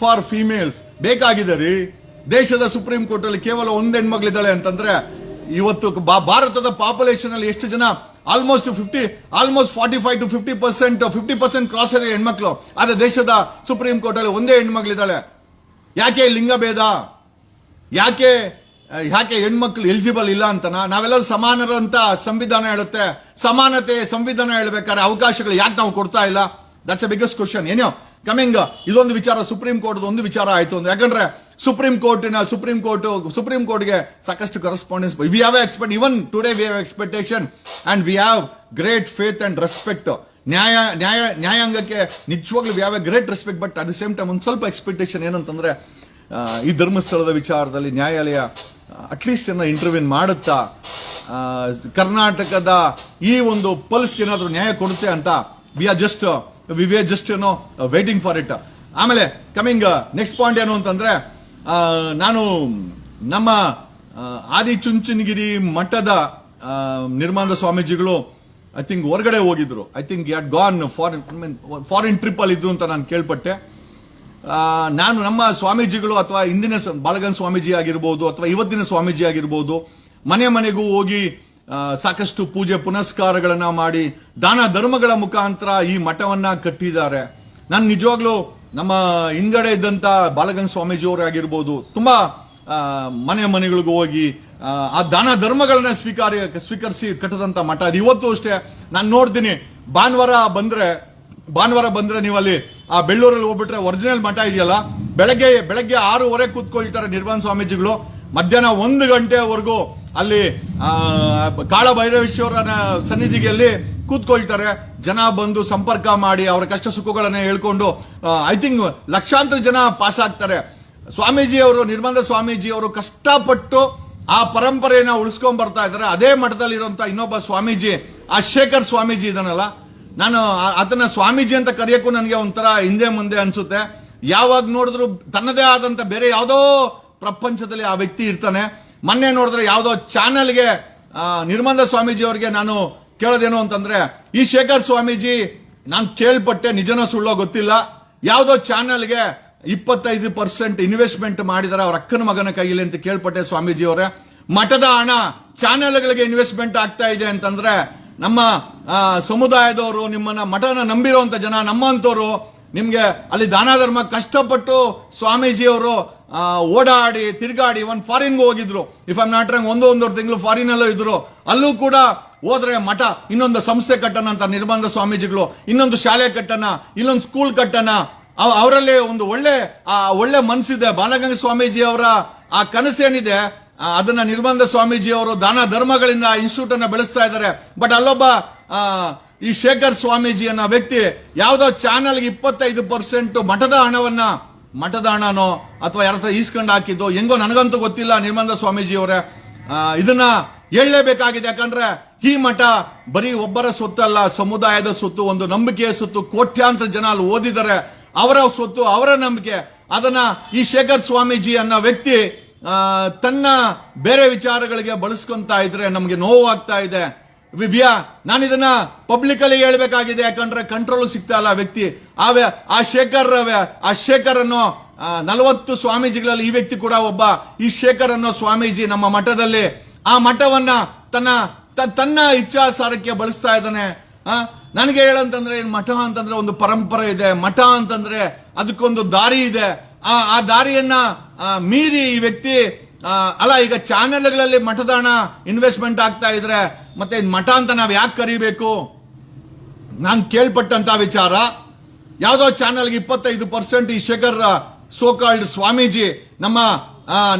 for females ಬೇಕಾಗಿದೆ ರೀ. ದೇಶದ ಸುಪ್ರೀಂ ಕೋರ್ಟ್ ಅಲ್ಲಿ ಕೇವಲ ಒಂದು ಹೆಣ್ಮಗಳಿದ್ದಾಳೆ ಅಂತಂದ್ರೆ ಇವತ್ತು ಭಾರತದ ಪಾಪ್ಯುಲೇಷನ್ ಅಲ್ಲಿ ಎಷ್ಟು ಜನ? Almost fifty almost forty five to fifty percent fifty percent cross ಇದೆ ಹೆಣ್ಮಕ್ಳು. ಆದ್ರೆ ದೇಶದ ಸುಪ್ರೀಂ ಕೋರ್ಟ್ ಅಲ್ಲಿ ಒಂದೇ ಹೆಣ್ಮಗಳಿದ್ದಾಳೆ. ಯಾಕೆ ಲಿಂಗಭೇದ ಯಾಕೆ ಯಾಕೆ ಹೆಣ್ಮಕ್ಳು ಎಲಿಜಿಬಲ್ ಇಲ್ಲ ಅಂತನಾ? ನಾವೆಲ್ಲರೂ ಸಮಾನರು ಅಂತ ಸಂವಿಧಾನ ಹೇಳುತ್ತೆ. ಸಮಾನತೆ, ಸಂವಿಧಾನ ಹೇಳ್ಬೇಕಾದ್ರೆ ಅವಕಾಶಗಳು ಯಾಕೆ ನಾವು ಕೊಡ್ತಾ ಇಲ್ಲ? ದಟ್ಸ್ ಅ ಬಿಗ್ಗೆಸ್ಟ್ ಕ್ವಶನ್ ಏನೋ ಕಮಿಂಗ್ ಇದೊಂದು ವಿಚಾರ, ಸುಪ್ರೀಂ ಕೋರ್ಟ್ ಒಂದು ವಿಚಾರ ಆಯ್ತು ಅಂದ್ರೆ. ಯಾಕಂದ್ರೆ ಸುಪ್ರೀಂ ಕೋರ್ಟಿನ ಸುಪ್ರೀಂ ಕೋರ್ಟ್ ಸುಪ್ರೀಂ ಕೋರ್ಟ್ಗೆ ಸಾಕಷ್ಟು correspondence we have expect even today we have expectation and we have great faith and respect ನ್ಯಾಯ ನ್ಯಾಯ, ನ್ಯಾಯಾಂಗಕ್ಕೆ ನಿಜವಾಗ್ಲೂ we have a great respect but at the same time ಒಂದು ಸ್ವಲ್ಪ ಎಕ್ಸ್ಪೆಕ್ಟೇಷನ್ ಏನಂತಂದ್ರೆ ಈ ಧರ್ಮಸ್ಥಳದ ವಿಚಾರದಲ್ಲಿ ನ್ಯಾಯಾಲಯ ಅಟ್ಲೀಸ್ಟ್ ಏನೋ ಇಂಟರ್ವ್ಯೂನ್ ಮಾಡುತ್ತಾ ಕರ್ನಾಟಕದ ಈ ಒಂದು ಪಲ್ಸ್ಗೆ ಏನಾದರೂ ನ್ಯಾಯ ಕೊಡುತ್ತೆ ಅಂತ we are just we we are just ಏನೋ ವೇಟಿಂಗ್ ಫಾರ್ ಇಟ್ ಆಮೇಲೆ ಕಮಿಂಗ್ ನೆಕ್ಸ್ಟ್ ಪಾಯಿಂಟ್ ಏನು ಅಂತಂದ್ರೆ ನಾನು ನಮ್ಮ ಆದಿಚುಂಚನಗಿರಿ ಮಠದ ಆ, ಸ್ವಾಮೀಜಿಗಳು ಐ ಥಿಂಕ್ ಹೊರಗಡೆ ಹೋಗಿದ್ರು. I think yet gone foreign foreign trip ಅಲ್ಲಿ ಇದ್ರು ಅಂತ ನಾನು ಕೇಳ್ಪಟ್ಟೆ. ನಾನು ನಮ್ಮ ಸ್ವಾಮೀಜಿಗಳು ಅಥವಾ ಹಿಂದಿನ ಬಾಲಗನ್ ಸ್ವಾಮೀಜಿ ಆಗಿರ್ಬೋದು ಅಥವಾ ಇವತ್ತಿನ ಸ್ವಾಮೀಜಿ ಆಗಿರ್ಬೋದು ಮನೆ ಮನೆಗೂ ಹೋಗಿ ಸಾಕಷ್ಟು ಪೂಜೆ ಪುನಸ್ಕಾರಗಳನ್ನ ಮಾಡಿ ದಾನ ಧರ್ಮಗಳ ಮುಖಾಂತರ ಈ ಮಠವನ್ನ ಕಟ್ಟಿದ್ದಾರೆ. ನಾನು ನಿಜವಾಗ್ಲೂ ನಮ್ಮ ಹಿಂದ್ಗಡೆ ಇದ್ದಂತ ಬಾಲಗಂಗ ಸ್ವಾಮೀಜಿಯವರೇ ಆಗಿರ್ಬೋದು ತುಂಬಾ ಮನೆ ಮನೆಗಳಿಗೂ ಹೋಗಿ ಆ, ದಾನ ಧರ್ಮಗಳನ್ನ ಸ್ವೀಕಾರ ಸ್ವೀಕರಿಸಿ ಕಟ್ಟದಂತ ಮಠ ಅದು ಇವತ್ತು ಅಷ್ಟೇ. ನಾನು ನೋಡ್ತೀನಿ ಭಾನುವಾರ ಬಂದ್ರೆ ಭಾನುವಾರ ಬಂದ್ರೆ ನೀವು ಅಲ್ಲಿ ಆ ಬೆಳ್ಳೂರಲ್ಲಿ ಹೋಗ್ಬಿಟ್ರೆ ಒರಿಜಿನಲ್ ಮಠ ಇದೆಯಲ್ಲ ಬೆಳಗ್ಗೆ ಬೆಳಗ್ಗೆ ಆರೂವರೆ ಕೂತ್ಕೊಳ್ತಾರೆ ನಿರ್ವಾಣ ಸ್ವಾಮೀಜಿಗಳು. ಮಧ್ಯಾಹ್ನ ಒಂದು ಗಂಟೆವರೆಗೂ ಅಲ್ಲಿ ಆ, ಕಾಳ ಭೈರವೇಶ್ವರನ ಸನ್ನಿಧಿಗೆ ಕೂತ್ಕೊಳ್ತಾರೆ. ಜನ ಬಂದು ಸಂಪರ್ಕ ಮಾಡಿ ಅವರ ಕಷ್ಟ ಸುಖಗಳನ್ನ ಹೇಳ್ಕೊಂಡು ಐ ಥಿಂಕ್ ಲಕ್ಷಾಂತರ ಜನ ಪಾಸ್ ಆಗ್ತಾರೆ. ಸ್ವಾಮೀಜಿ ಅವರು ನಿರ್ಮಲ ಸ್ವಾಮೀಜಿ ಅವರು ಕಷ್ಟಪಟ್ಟು ಆ ಪರಂಪರೆಯನ್ನು ಉಳಿಸ್ಕೊಂಡ್ ಬರ್ತಾ ಇದ್ದಾರೆ. ಅದೇ ಮಠದಲ್ಲಿರುವಂತ ಇನ್ನೊಬ್ಬ ಸ್ವಾಮೀಜಿ ಆ ಶೇಖರ್ ಸ್ವಾಮೀಜಿ ಇದನ್ನಲ್ಲ ನಾನು ಅದನ್ನ ಸ್ವಾಮೀಜಿ ಅಂತ ಕರೆಯಕ್ಕೂ ನನಗೆ ಒಂಥರ ಹಿಂದೆ ಮುಂದೆ ಅನ್ಸುತ್ತೆ. ಯಾವಾಗ ನೋಡಿದ್ರು ತನ್ನದೇ ಆದಂತ ಬೇರೆ ಯಾವುದೋ ಪ್ರಪಂಚದಲ್ಲಿ ಆ ವ್ಯಕ್ತಿ ಇರ್ತಾನೆ. ಮೊನ್ನೆ ನೋಡಿದ್ರೆ ಯಾವುದೋ ಚಾನೆಲ್ಗೆ ನಿರ್ಮಂದ ಸ್ವಾಮೀಜಿ ಅವರಿಗೆ ನಾನು ಕೇಳೋದೇನು ಅಂತಂದ್ರೆ, ಈ ಶೇಖರ್ ಸ್ವಾಮೀಜಿ, ನಾನು ಕೇಳ್ಪಟ್ಟೆ, ನಿಜನೋ ಸುಳ್ಳೋ ಗೊತ್ತಿಲ್ಲ. ಯಾವುದೋ ಚಾನೆಲ್ಗೆ ಇಪ್ಪತ್ತೈದು ಪರ್ಸೆಂಟ್ ಇನ್ವೆಸ್ಟ್ಮೆಂಟ್ ಮಾಡಿದಾರೆ ಅವ್ರ ಅಕ್ಕನ ಮಗನ ಕೈಯಲ್ಲಿ ಅಂತ ಕೇಳ್ಪಟ್ಟೆ ಸ್ವಾಮೀಜಿ ಅವರೇ. ಮಠದ ಹಣ ಚಾನೆಲ್ಗಳಿಗೆ ಇನ್ವೆಸ್ಟ್ಮೆಂಟ್ ಆಗ್ತಾ ಇದೆ ಅಂತಂದ್ರೆ, ನಮ್ಮ ಸಮುದಾಯದವರು ನಿಮ್ಮನ್ನ ಮಠನ ನಂಬಿರುವಂತ ಜನ ನಮ್ಮಂತವ್ರು ನಿಮ್ಗೆ ಅಲ್ಲಿ ದಾನ ಧರ್ಮ ಕಷ್ಟಪಟ್ಟು ಸ್ವಾಮೀಜಿ ಅವರು ಓಡಾಡಿ, ತಿರುಗಾಡಿ, ಒಂದು ಫಾರಿನ್ಗೆ ಹೋಗಿದ್ರು. ಇಫ್ ಐಮ್ ನಾಟ್ ರಂಗ್ ಒಂದು ಒಂದೂವರೆ ತಿಂಗಳು ಫಾರಿನ್ ಅಲ್ಲೂ ಇದ್ರು. ಅಲ್ಲೂ ಕೂಡ ಹೋದ್ರೆ ಮಠ, ಇನ್ನೊಂದು ಸಂಸ್ಥೆ ಕಟ್ಟಣ ಅಂತ ನಿರ್ಬಂಧ ಸ್ವಾಮೀಜಿಗಳು, ಇನ್ನೊಂದು ಶಾಲೆ ಕಟ್ಟಣ ಇಲ್ಲೊಂದು ಸ್ಕೂಲ್ ಕಟ್ಟಣ. ಅವ್- ಅವರಲ್ಲಿ ಒಂದು ಒಳ್ಳೆ, ಆ, ಒಳ್ಳೆ ಮನಸ್ಸಿದೆ ಬಾಲಗಂಗ ಸ್ವಾಮೀಜಿ ಅವರ ಆ ಕನಸೇನಿದೆ ಅದನ್ನ ನಿರ್ಬಂಧ ಸ್ವಾಮೀಜಿ ಅವರು ದಾನ ಧರ್ಮಗಳಿಂದ ಇನ್ಸ್ಟಿಟ್ಯೂಟ್ ಅನ್ನ ಬೆಳೆಸ್ತಾ ಇದ್ದಾರೆ. ಬಟ್ ಅಲ್ಲೊಬ್ಬ ಈ ಶೇಖರ್ ಸ್ವಾಮೀಜಿ ಅನ್ನೋ ವ್ಯಕ್ತಿ, ಯಾವುದೋ ಚಾನಲ್ಗೆ ಇಪ್ಪತ್ತೈದು ಪರ್ಸೆಂಟ್ ಮಠದ ಹಣವನ್ನ ಮಠದ ಹಣನೋ ಅಥವಾ ಯಾರ ಹತ್ರ ಈಸ್ಕೊಂಡು ಹಾಕಿದ್ದು ಹೆಂಗೋ ನನಗಂತೂ ಗೊತ್ತಿಲ್ಲ ನಿರ್ಮಂದ ಸ್ವಾಮೀಜಿ ಅವರೇ ಇದನ್ನ ಹೇಳಲೇಬೇಕಾಗಿದೆ. ಯಾಕಂದ್ರೆ ಈ ಮಠ ಬರೀ ಒಬ್ಬರ ಸೊತ್ತಲ್ಲ ಸಮುದಾಯದ ಸೊತ್ತು ಒಂದು ನಂಬಿಕೆಯ ಸೊತ್ತು ಕೋಟ್ಯಾಂತರ ಜನ ಅಲ್ಲಿ ಓದಿದ್ದಾರೆ. ಅವರ ಸೊತ್ತು ಅವರ ನಂಬಿಕೆ. ಅದನ್ನ ಈ ಶೇಖರ್ ಸ್ವಾಮೀಜಿ ಅನ್ನೋ ವ್ಯಕ್ತಿ ತನ್ನ ಬೇರೆ ವಿಚಾರಗಳಿಗೆ ಬಳಸ್ಕೊಂತ ಇದ್ರೆ ನಮಗೆ ನೋವಾಗ್ತಾ ಇದೆ. ವಿವ್ಯಾ ನಾನು ಇದನ್ನ ಪಬ್ಲಿಕ್ ಅಲ್ಲಿ ಹೇಳ್ಬೇಕಾಗಿದೆ, ಯಾಕಂದ್ರೆ ಕಂಟ್ರೋಲ್ ಸಿಗ್ತಾ ಇಲ್ಲ ವ್ಯಕ್ತಿ. ಆ ಆ ಶೇಖರ್ ಆ ಶೇಖರ್ ಅನ್ನೋ ನಲವತ್ತು ಸ್ವಾಮೀಜಿಗಳಲ್ಲಿ ಈ ವ್ಯಕ್ತಿ ಕೂಡ ಒಬ್ಬ. ಈ ಶೇಖರ್ ಅನ್ನೋ ಸ್ವಾಮೀಜಿ ನಮ್ಮ ಮಠದಲ್ಲಿ. ಆ ಮಠವನ್ನ ತನ್ನ ತನ್ನ ಇಚ್ಛಾಸಾರಕ್ಕೆ ಬಳಸ್ತಾ ಇದ್ದಾನೆ. ನನಗೆ ಹೇಳಂತಂದ್ರೆ ಏನ್ ಮಠ ಅಂತಂದ್ರೆ ಒಂದು ಪರಂಪರೆ ಇದೆ. ಮಠ ಅಂತಂದ್ರೆ ಅದಕ್ಕೊಂದು ದಾರಿ ಇದೆ. ಆ ಆ ದಾರಿಯನ್ನ ಮೀರಿ ಈ ವ್ಯಕ್ತಿ ಅಲ್ಲ, ಈಗ ಚಾನೆಲ್ಗಳಲ್ಲಿ ಮಠದ ಹಣ ಇನ್ವೆಸ್ಟ್ಮೆಂಟ್ ಆಗ್ತಾ ಇದ್ರೆ ಮತ್ತೆ ಮಠ ಅಂತ ನಾವು ಯಾಕೆ ಕರಿಬೇಕು? ನಾನು ಕೇಳ್ಪಟ್ಟಂತ ವಿಚಾರ. ಯಾವುದೋ ಚಾನೆಲ್ಗೆ ಇಪ್ಪತ್ತೈದು ಪರ್ಸೆಂಟ್ ಈ ಶೇಖರ್ ಸೋಕಾಲ್ಡ್ ಸ್ವಾಮೀಜಿ, ನಮ್ಮ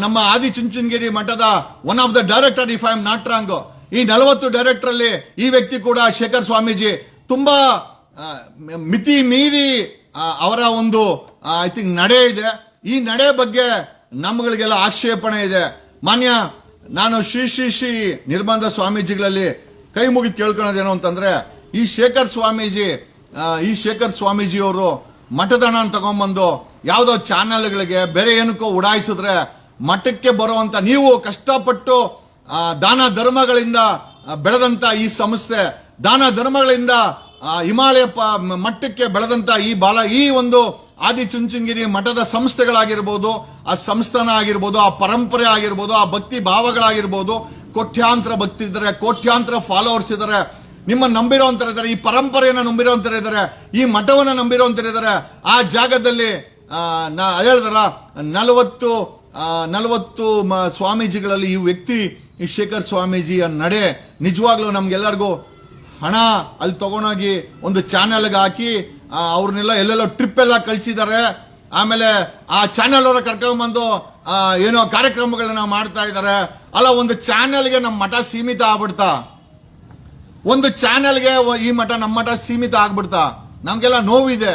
ನಮ್ಮ ಆದಿ ಚುಂಚನಗಿರಿ ಮಠದ one of the director if I am not wrong ಈ ನಲವತ್ತು ಡೈರೆಕ್ಟರ್ ಅಲ್ಲಿ ಈ ವ್ಯಕ್ತಿ ಕೂಡ ಶೇಖರ್ ಸ್ವಾಮೀಜಿ. ತುಂಬಾ ಮಿತಿ ಮೀರಿ ಅವರ ಒಂದು ಐ ಥಿಂಕ್ ನಡೆ ಇದೆ. ಈ ನಡೆ ಬಗ್ಗೆ ನಮ್ಗಳಿಗೆಲ್ಲ ಆಕ್ಷೇಪಣೆ ಇದೆ. ಮಾನ್ಯ, ನಾನು ಶ್ರೀ ಶ್ರೀ ಶ್ರೀ ನಿರ್ಬಂಧ ಸ್ವಾಮೀಜಿಗಳಲ್ಲಿ ಕೈ ಮುಗಿದು ಕೇಳ್ಕೊಳ್ಳೋದೇನು ಅಂತಂದ್ರೆ, ಈ ಶೇಖರ್ ಸ್ವಾಮೀಜಿ ಈ ಶೇಖರ್ ಸ್ವಾಮೀಜಿ ಅವರು ಮಠದ ಹಣ ತಗೊಂಡ್ಬಂದು ಯಾವುದೋ ಚಾನೆಲ್ಗಳಿಗೆ ಬೇರೆ ಏನಕ್ಕೋ ಉಡಾಯಿಸಿದ್ರೆ ಮಠಕ್ಕೆ ಬರುವಂತ ನೀವು ಕಷ್ಟಪಟ್ಟು ದಾನ ಧರ್ಮಗಳಿಂದ ಬೆಳೆದಂತ ಈ ಸಂಸ್ಥೆ, ದಾನ ಧರ್ಮಗಳಿಂದ ಹಿಮಾಲಯ ಮಟ್ಟಕ್ಕೆ ಬೆಳೆದಂತ ಈ ಬಾಲ, ಈ ಒಂದು ಆದಿ ಚುಂಚನಗಿರಿ ಮಠದ ಸಂಸ್ಥೆಗಳಾಗಿರ್ಬೋದು, ಆ ಸಂಸ್ಥಾನ ಆಗಿರ್ಬೋದು ಆ ಪರಂಪರೆ ಆಗಿರ್ಬೋದು, ಆ ಭಕ್ತಿ ಭಾವಗಳಾಗಿರ್ಬೋದು, ಕೋಟ್ಯಾಂತರ ಭಕ್ತಿ ಇದ್ದಾರೆ, ಕೋಟ್ಯಾಂತರ ಫಾಲೋವರ್ಸ್ ಇದ್ದಾರೆ, ನಿಮ್ಮ ನಂಬಿರೋಂತರ ಇದ್ದಾರೆ, ಈ ಪರಂಪರೆಯನ್ನು ನಂಬಿರೋಂತರ ಇದ್ದಾರೆ, ಈ ಮಠವನ್ನು ನಂಬಿರೋಂತರ ಇದ್ದಾರೆ, ಆ ಜಾಗದಲ್ಲಿ ಹೇಳಿದ್ರ ನಲವತ್ತು ನಲವತ್ತು ಸ್ವಾಮೀಜಿಗಳಲ್ಲಿ ಈ ವ್ಯಕ್ತಿ ಈ ಶೇಖರ್ ಸ್ವಾಮೀಜಿಯ ನಡೆ, ನಿಜವಾಗ್ಲೂ ನಮ್ಗೆಲ್ಲರಿಗೂ ಹಣ, ಅಲ್ಲಿ ತಗೊಂಡೋಗಿ ಒಂದು ಚಾನೆಲ್ಗೆ ಹಾಕಿ ಅವ್ರನ್ನೆಲ್ಲ ಎಲ್ಲೆಲ್ಲೋ ಟ್ರಿಪ್ ಎಲ್ಲ ಕಳ್ಸಿದ್ದಾರೆ ಆಮೇಲೆ ಆ ಚಾನೆಲ್ ಅವರ ಕರ್ಕೊಂಡ್ಬಂದು ಏನೋ ಕಾರ್ಯಕ್ರಮಗಳನ್ನ ಮಾಡ್ತಾ ಇದ್ದಾರೆ ಅಲ್ಲ, ಒಂದು ಚಾನೆಲ್ಗೆ ನಮ್ಮ ಮಠ ಸೀಮಿತ ಆಗ್ಬಿಡ್ತಾ? ಒಂದು ಚಾನೆಲ್ಗೆ ಈ ಮಠ ನಮ್ಮ ಮಠ ಸೀಮಿತ ಆಗ್ಬಿಡ್ತಾ? ನಮಗೆಲ್ಲ ನೋವಿದೆ.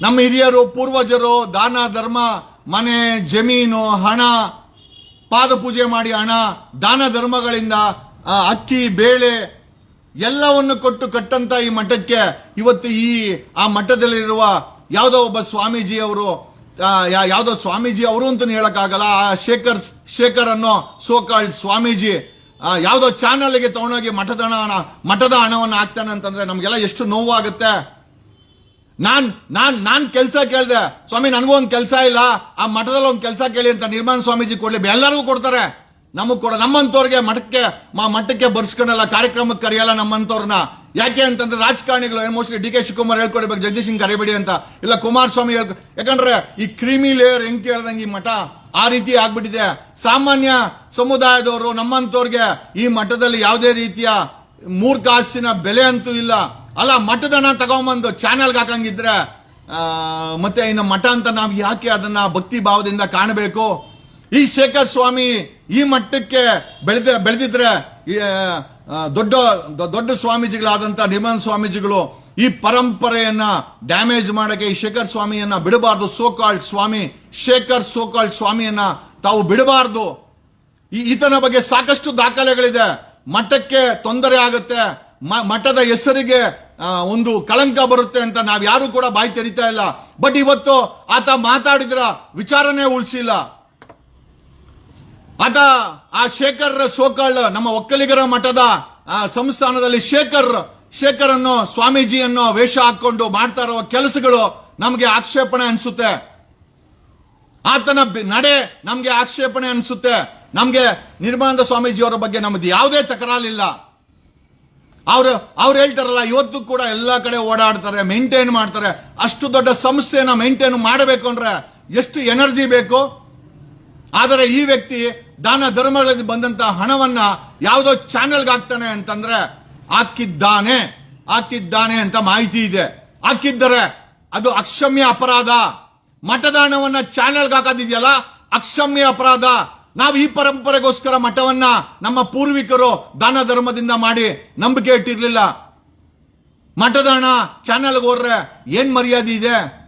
ನಮ್ಮ ಹಿರಿಯರು, ಪೂರ್ವಜರು, ದಾನ, ಧರ್ಮ, ಮನೆ, ಜಮೀನು, ಹಣ ಪಾದ ಪೂಜೆ ಮಾಡಿ ಹಣ, ದಾನ ಧರ್ಮಗಳಿಂದ ಅಕ್ಕಿ, ಬೇಳೆ ಎಲ್ಲವನ್ನು ಕೊಟ್ಟು ಕಟ್ಟಂತ ಈ ಮಠಕ್ಕೆ ಇವತ್ತು ಈ, ಆ ಮಠದಲ್ಲಿರುವ ಯಾವುದೋ ಒಬ್ಬ ಸ್ವಾಮೀಜಿ ಅವರು ಯಾವುದೋ ಸ್ವಾಮೀಜಿ ಅವರು ಅಂತ ಹೇಳಕ್ಕಾಗಲ್ಲ. ಆ ಶೇಖರ್ ಶೇಖರ್ ಅನ್ನೋ ಸೋಕಾಲ್ಡ್ ಸ್ವಾಮೀಜಿ ಯಾವುದೋ ಚಾನಲ್ಗೆ ತಗೊಂಡೋಗಿ ಮಠದ ಹಣ, ಮಠದ ಹಣವನ್ನು ಹಾಕ್ತಾನೆ ಅಂತಂದ್ರೆ ನಮಗೆಲ್ಲ ಎಷ್ಟು ನೋವಾಗುತ್ತೆ. ನಾನ್ ನಾನ್ ನಾನ್ ಕೆಲಸ ಕೇಳ್ದೆ. ಸ್ವಾಮಿ, ನನಗೂ ಒಂದು ಕೆಲಸ ಇಲ್ಲ. ಆ ಮಠದಲ್ಲಿ ಒಂದ್ ಕೆಲಸ ಕೇಳಿ ಅಂತ ನಿರ್ಮಾಣ ಸ್ವಾಮೀಜಿ ಕೊಡ್ಲಿ. ಎಲ್ಲರಿಗೂ ಕೊಡ್ತಾರೆ. ನಮಗ್ ಕೂಡ ನಮ್ಮಂತವ್ರಿಗೆ ಮಠಕ್ಕೆ ಮಠಕ್ಕೆ ಬರ್ಸ್ಕೊಂಡಲ್ಲ ಕಾರ್ಯಕ್ರಮಕ್ಕೆ ಕರೆಯಲ್ಲ ನಮ್ಮಂತವ್ರನ್ನ. ಯಾಕೆ ಅಂತಂದ್ರೆ ರಾಜಕಾರಣಿಗಳು ಮೋಸ್ಟ್ಲಿ ಡಿ ಕೆ ಶಿವಕುಮಾರ್ ಹೇಳ್ಕೊಡ್ಬೇಕು, ಜಗದೀಶ್ ಸಿಂಗ್ ಕರಿಬೇಡಿ ಅಂತ. ಇಲ್ಲ ಕುಮಾರಸ್ವಾಮಿ ಯಾಕಂದ್ರೆ ಈ ಕ್ರೀಮಿ ಲೇಯರ್ ಹೆಂಗ್ ಕೇಳ್ದಂಗೆ ಈ ಮಠ? ಆ ರೀತಿ ಆಗ್ಬಿಟ್ಟಿದೆ. ಸಾಮಾನ್ಯ ಸಮುದಾಯದವರು, ನಮ್ಮಂತವ್ರಿಗೆ ಈ ಮಠದಲ್ಲಿ ಯಾವುದೇ ರೀತಿಯ ಮೂರ್ಖಾಸಿನ ಬೆಲೆ ಅಂತೂ ಇಲ್ಲ. ಅಲ್ಲ ಹಣ ತಗೊಂಬಂದು ಚಾನೆಲ್ಗೆ ಹಾಕಂಗಿದ್ರೆ ಮತ್ತೆ ಇನ್ನು ಮಠ ಅಂತ ನಾವು ಯಾಕೆ ಅದನ್ನ ಭಕ್ತಿ ಭಾವದಿಂದ ಕಾಣಬೇಕು? ಈ ಶೇಖರ್ ಸ್ವಾಮಿ ಈ ಮಟ್ಟಕ್ಕೆ ಬೆಳೆದ, ಬೆಳೆದಿದ್ರೆ ದೊಡ್ಡ ದೊಡ್ಡ ಸ್ವಾಮೀಜಿಗಳಾದಂತ ನಿರ್ಮಲ ಸ್ವಾಮೀಜಿಗಳು ಈ ಪರಂಪರೆಯನ್ನ ಡ್ಯಾಮೇಜ್ ಮಾಡಕ್ಕೆ ಈ ಶೇಖರ್ ಸ್ವಾಮಿಯನ್ನ ಬಿಡಬಾರ್ದು. So called swami, Shekhar so called ಸ್ವಾಮಿಯನ್ನ ತಾವು ಬಿಡಬಾರ್ದು. ಈತನ ಬಗ್ಗೆ ಸಾಕಷ್ಟು ದಾಖಲೆಗಳಿದೆ. ಮಠಕ್ಕೆ ತೊಂದರೆ ಆಗುತ್ತೆ. ಮಠದ ಹೆಸರಿಗೆ ಒಂದು ಕಳಂಕ ಬರುತ್ತೆ ಅಂತ ನಾವ್ ಯಾರು ಕೂಡ ಬಾಯಿ ತೆರಿತಾ ಇಲ್ಲ. ಬಟ್ ಇವತ್ತು ಆತ ಮಾತಾಡಿದ್ರ ವಿಚಾರನೆ ಉಳಿಸಿಲ್ಲ. ಆತ ಆ ಶೇಖರ್ ಸೋಕಾಳ್ ನಮ್ಮ ಒಕ್ಕಲಿಗರ ಮಠದ ಆ, ಸಂಸ್ಥಾನದಲ್ಲಿ ಶೇಖರ್ ಶೇಖರ್ ಅನ್ನೋ ಸ್ವಾಮೀಜಿಯನ್ನು ವೇಷ ಹಾಕೊಂಡು ಮಾಡ್ತಾ ಇರುವ ಕೆಲಸಗಳು ನಮಗೆ ಆಕ್ಷೇಪಣೆ ಅನಿಸುತ್ತೆ. ಆತನ ನಡೆ ನಮಗೆ ಆಕ್ಷೇಪಣೆ ಅನಿಸುತ್ತೆ. ನಮಗೆ ನಿರ್ಮಾನಂದ ಸ್ವಾಮೀಜಿಯವರ ಬಗ್ಗೆ ನಮ್ದು ಯಾವುದೇ ತಕರಾರಿಲ್ಲ. ಅವರು ಅವ್ರು ಹೇಳ್ತಾರಲ್ಲ ಇವತ್ತು ಕೂಡ ಎಲ್ಲಾ ಕಡೆ ಓಡಾಡ್ತಾರೆ ಮೇಂಟೈನ್ ಮಾಡ್ತಾರೆ. ಅಷ್ಟು ದೊಡ್ಡ ಸಂಸ್ಥೆನ ಮೇಂಟೈನ್ ಮಾಡಬೇಕು ಅಂದ್ರೆ ಎಷ್ಟು ಎನರ್ಜಿ ಬೇಕು? ಆದರೆ ಈ ವ್ಯಕ್ತಿ ದಾನ ಧರ್ಮಗಳಲ್ಲಿ ಬಂದಂತ ಹಣವನ್ನ ಯಾವುದೋ ಚಾನೆಲ್ಗೆ ಹಾಕ್ತಾನೆ ಅಂತಂದ್ರೆ, ಹಾಕಿದ್ದಾನೆ ಹಾಕಿದ್ದಾನೆ ಅಂತ ಮಾಹಿತಿ ಇದೆ. ಹಾಕಿದ್ದರೆ ಅದು ಅಕ್ಷಮ್ಯ ಅಪರಾಧ. ಮಠದ ಹಣವನ್ನ ಚಾನೆಲ್ಗೆ ಹಾಕೋದಿದೆಯಲ್ಲ, ಅಕ್ಷಮ್ಯ ಅಪರಾಧ. ನಾವು ಈ ಪರಂಪರೆಗೋಸ್ಕರ ಮಠವನ್ನ ನಮ್ಮ ಪೂರ್ವಿಕರು ದಾನ ಧರ್ಮದಿಂದ ಮಾಡಿ ನಂಬಿಕೆ ಇಟ್ಟಿರ್ಲಿಲ್ಲ. ಮಠದ ಹಣ ಚಾನಲ್ಗೆ ಹೋದ್ರೆ ಏನ್ ಮರ್ಯಾದೆ ಇದೆ?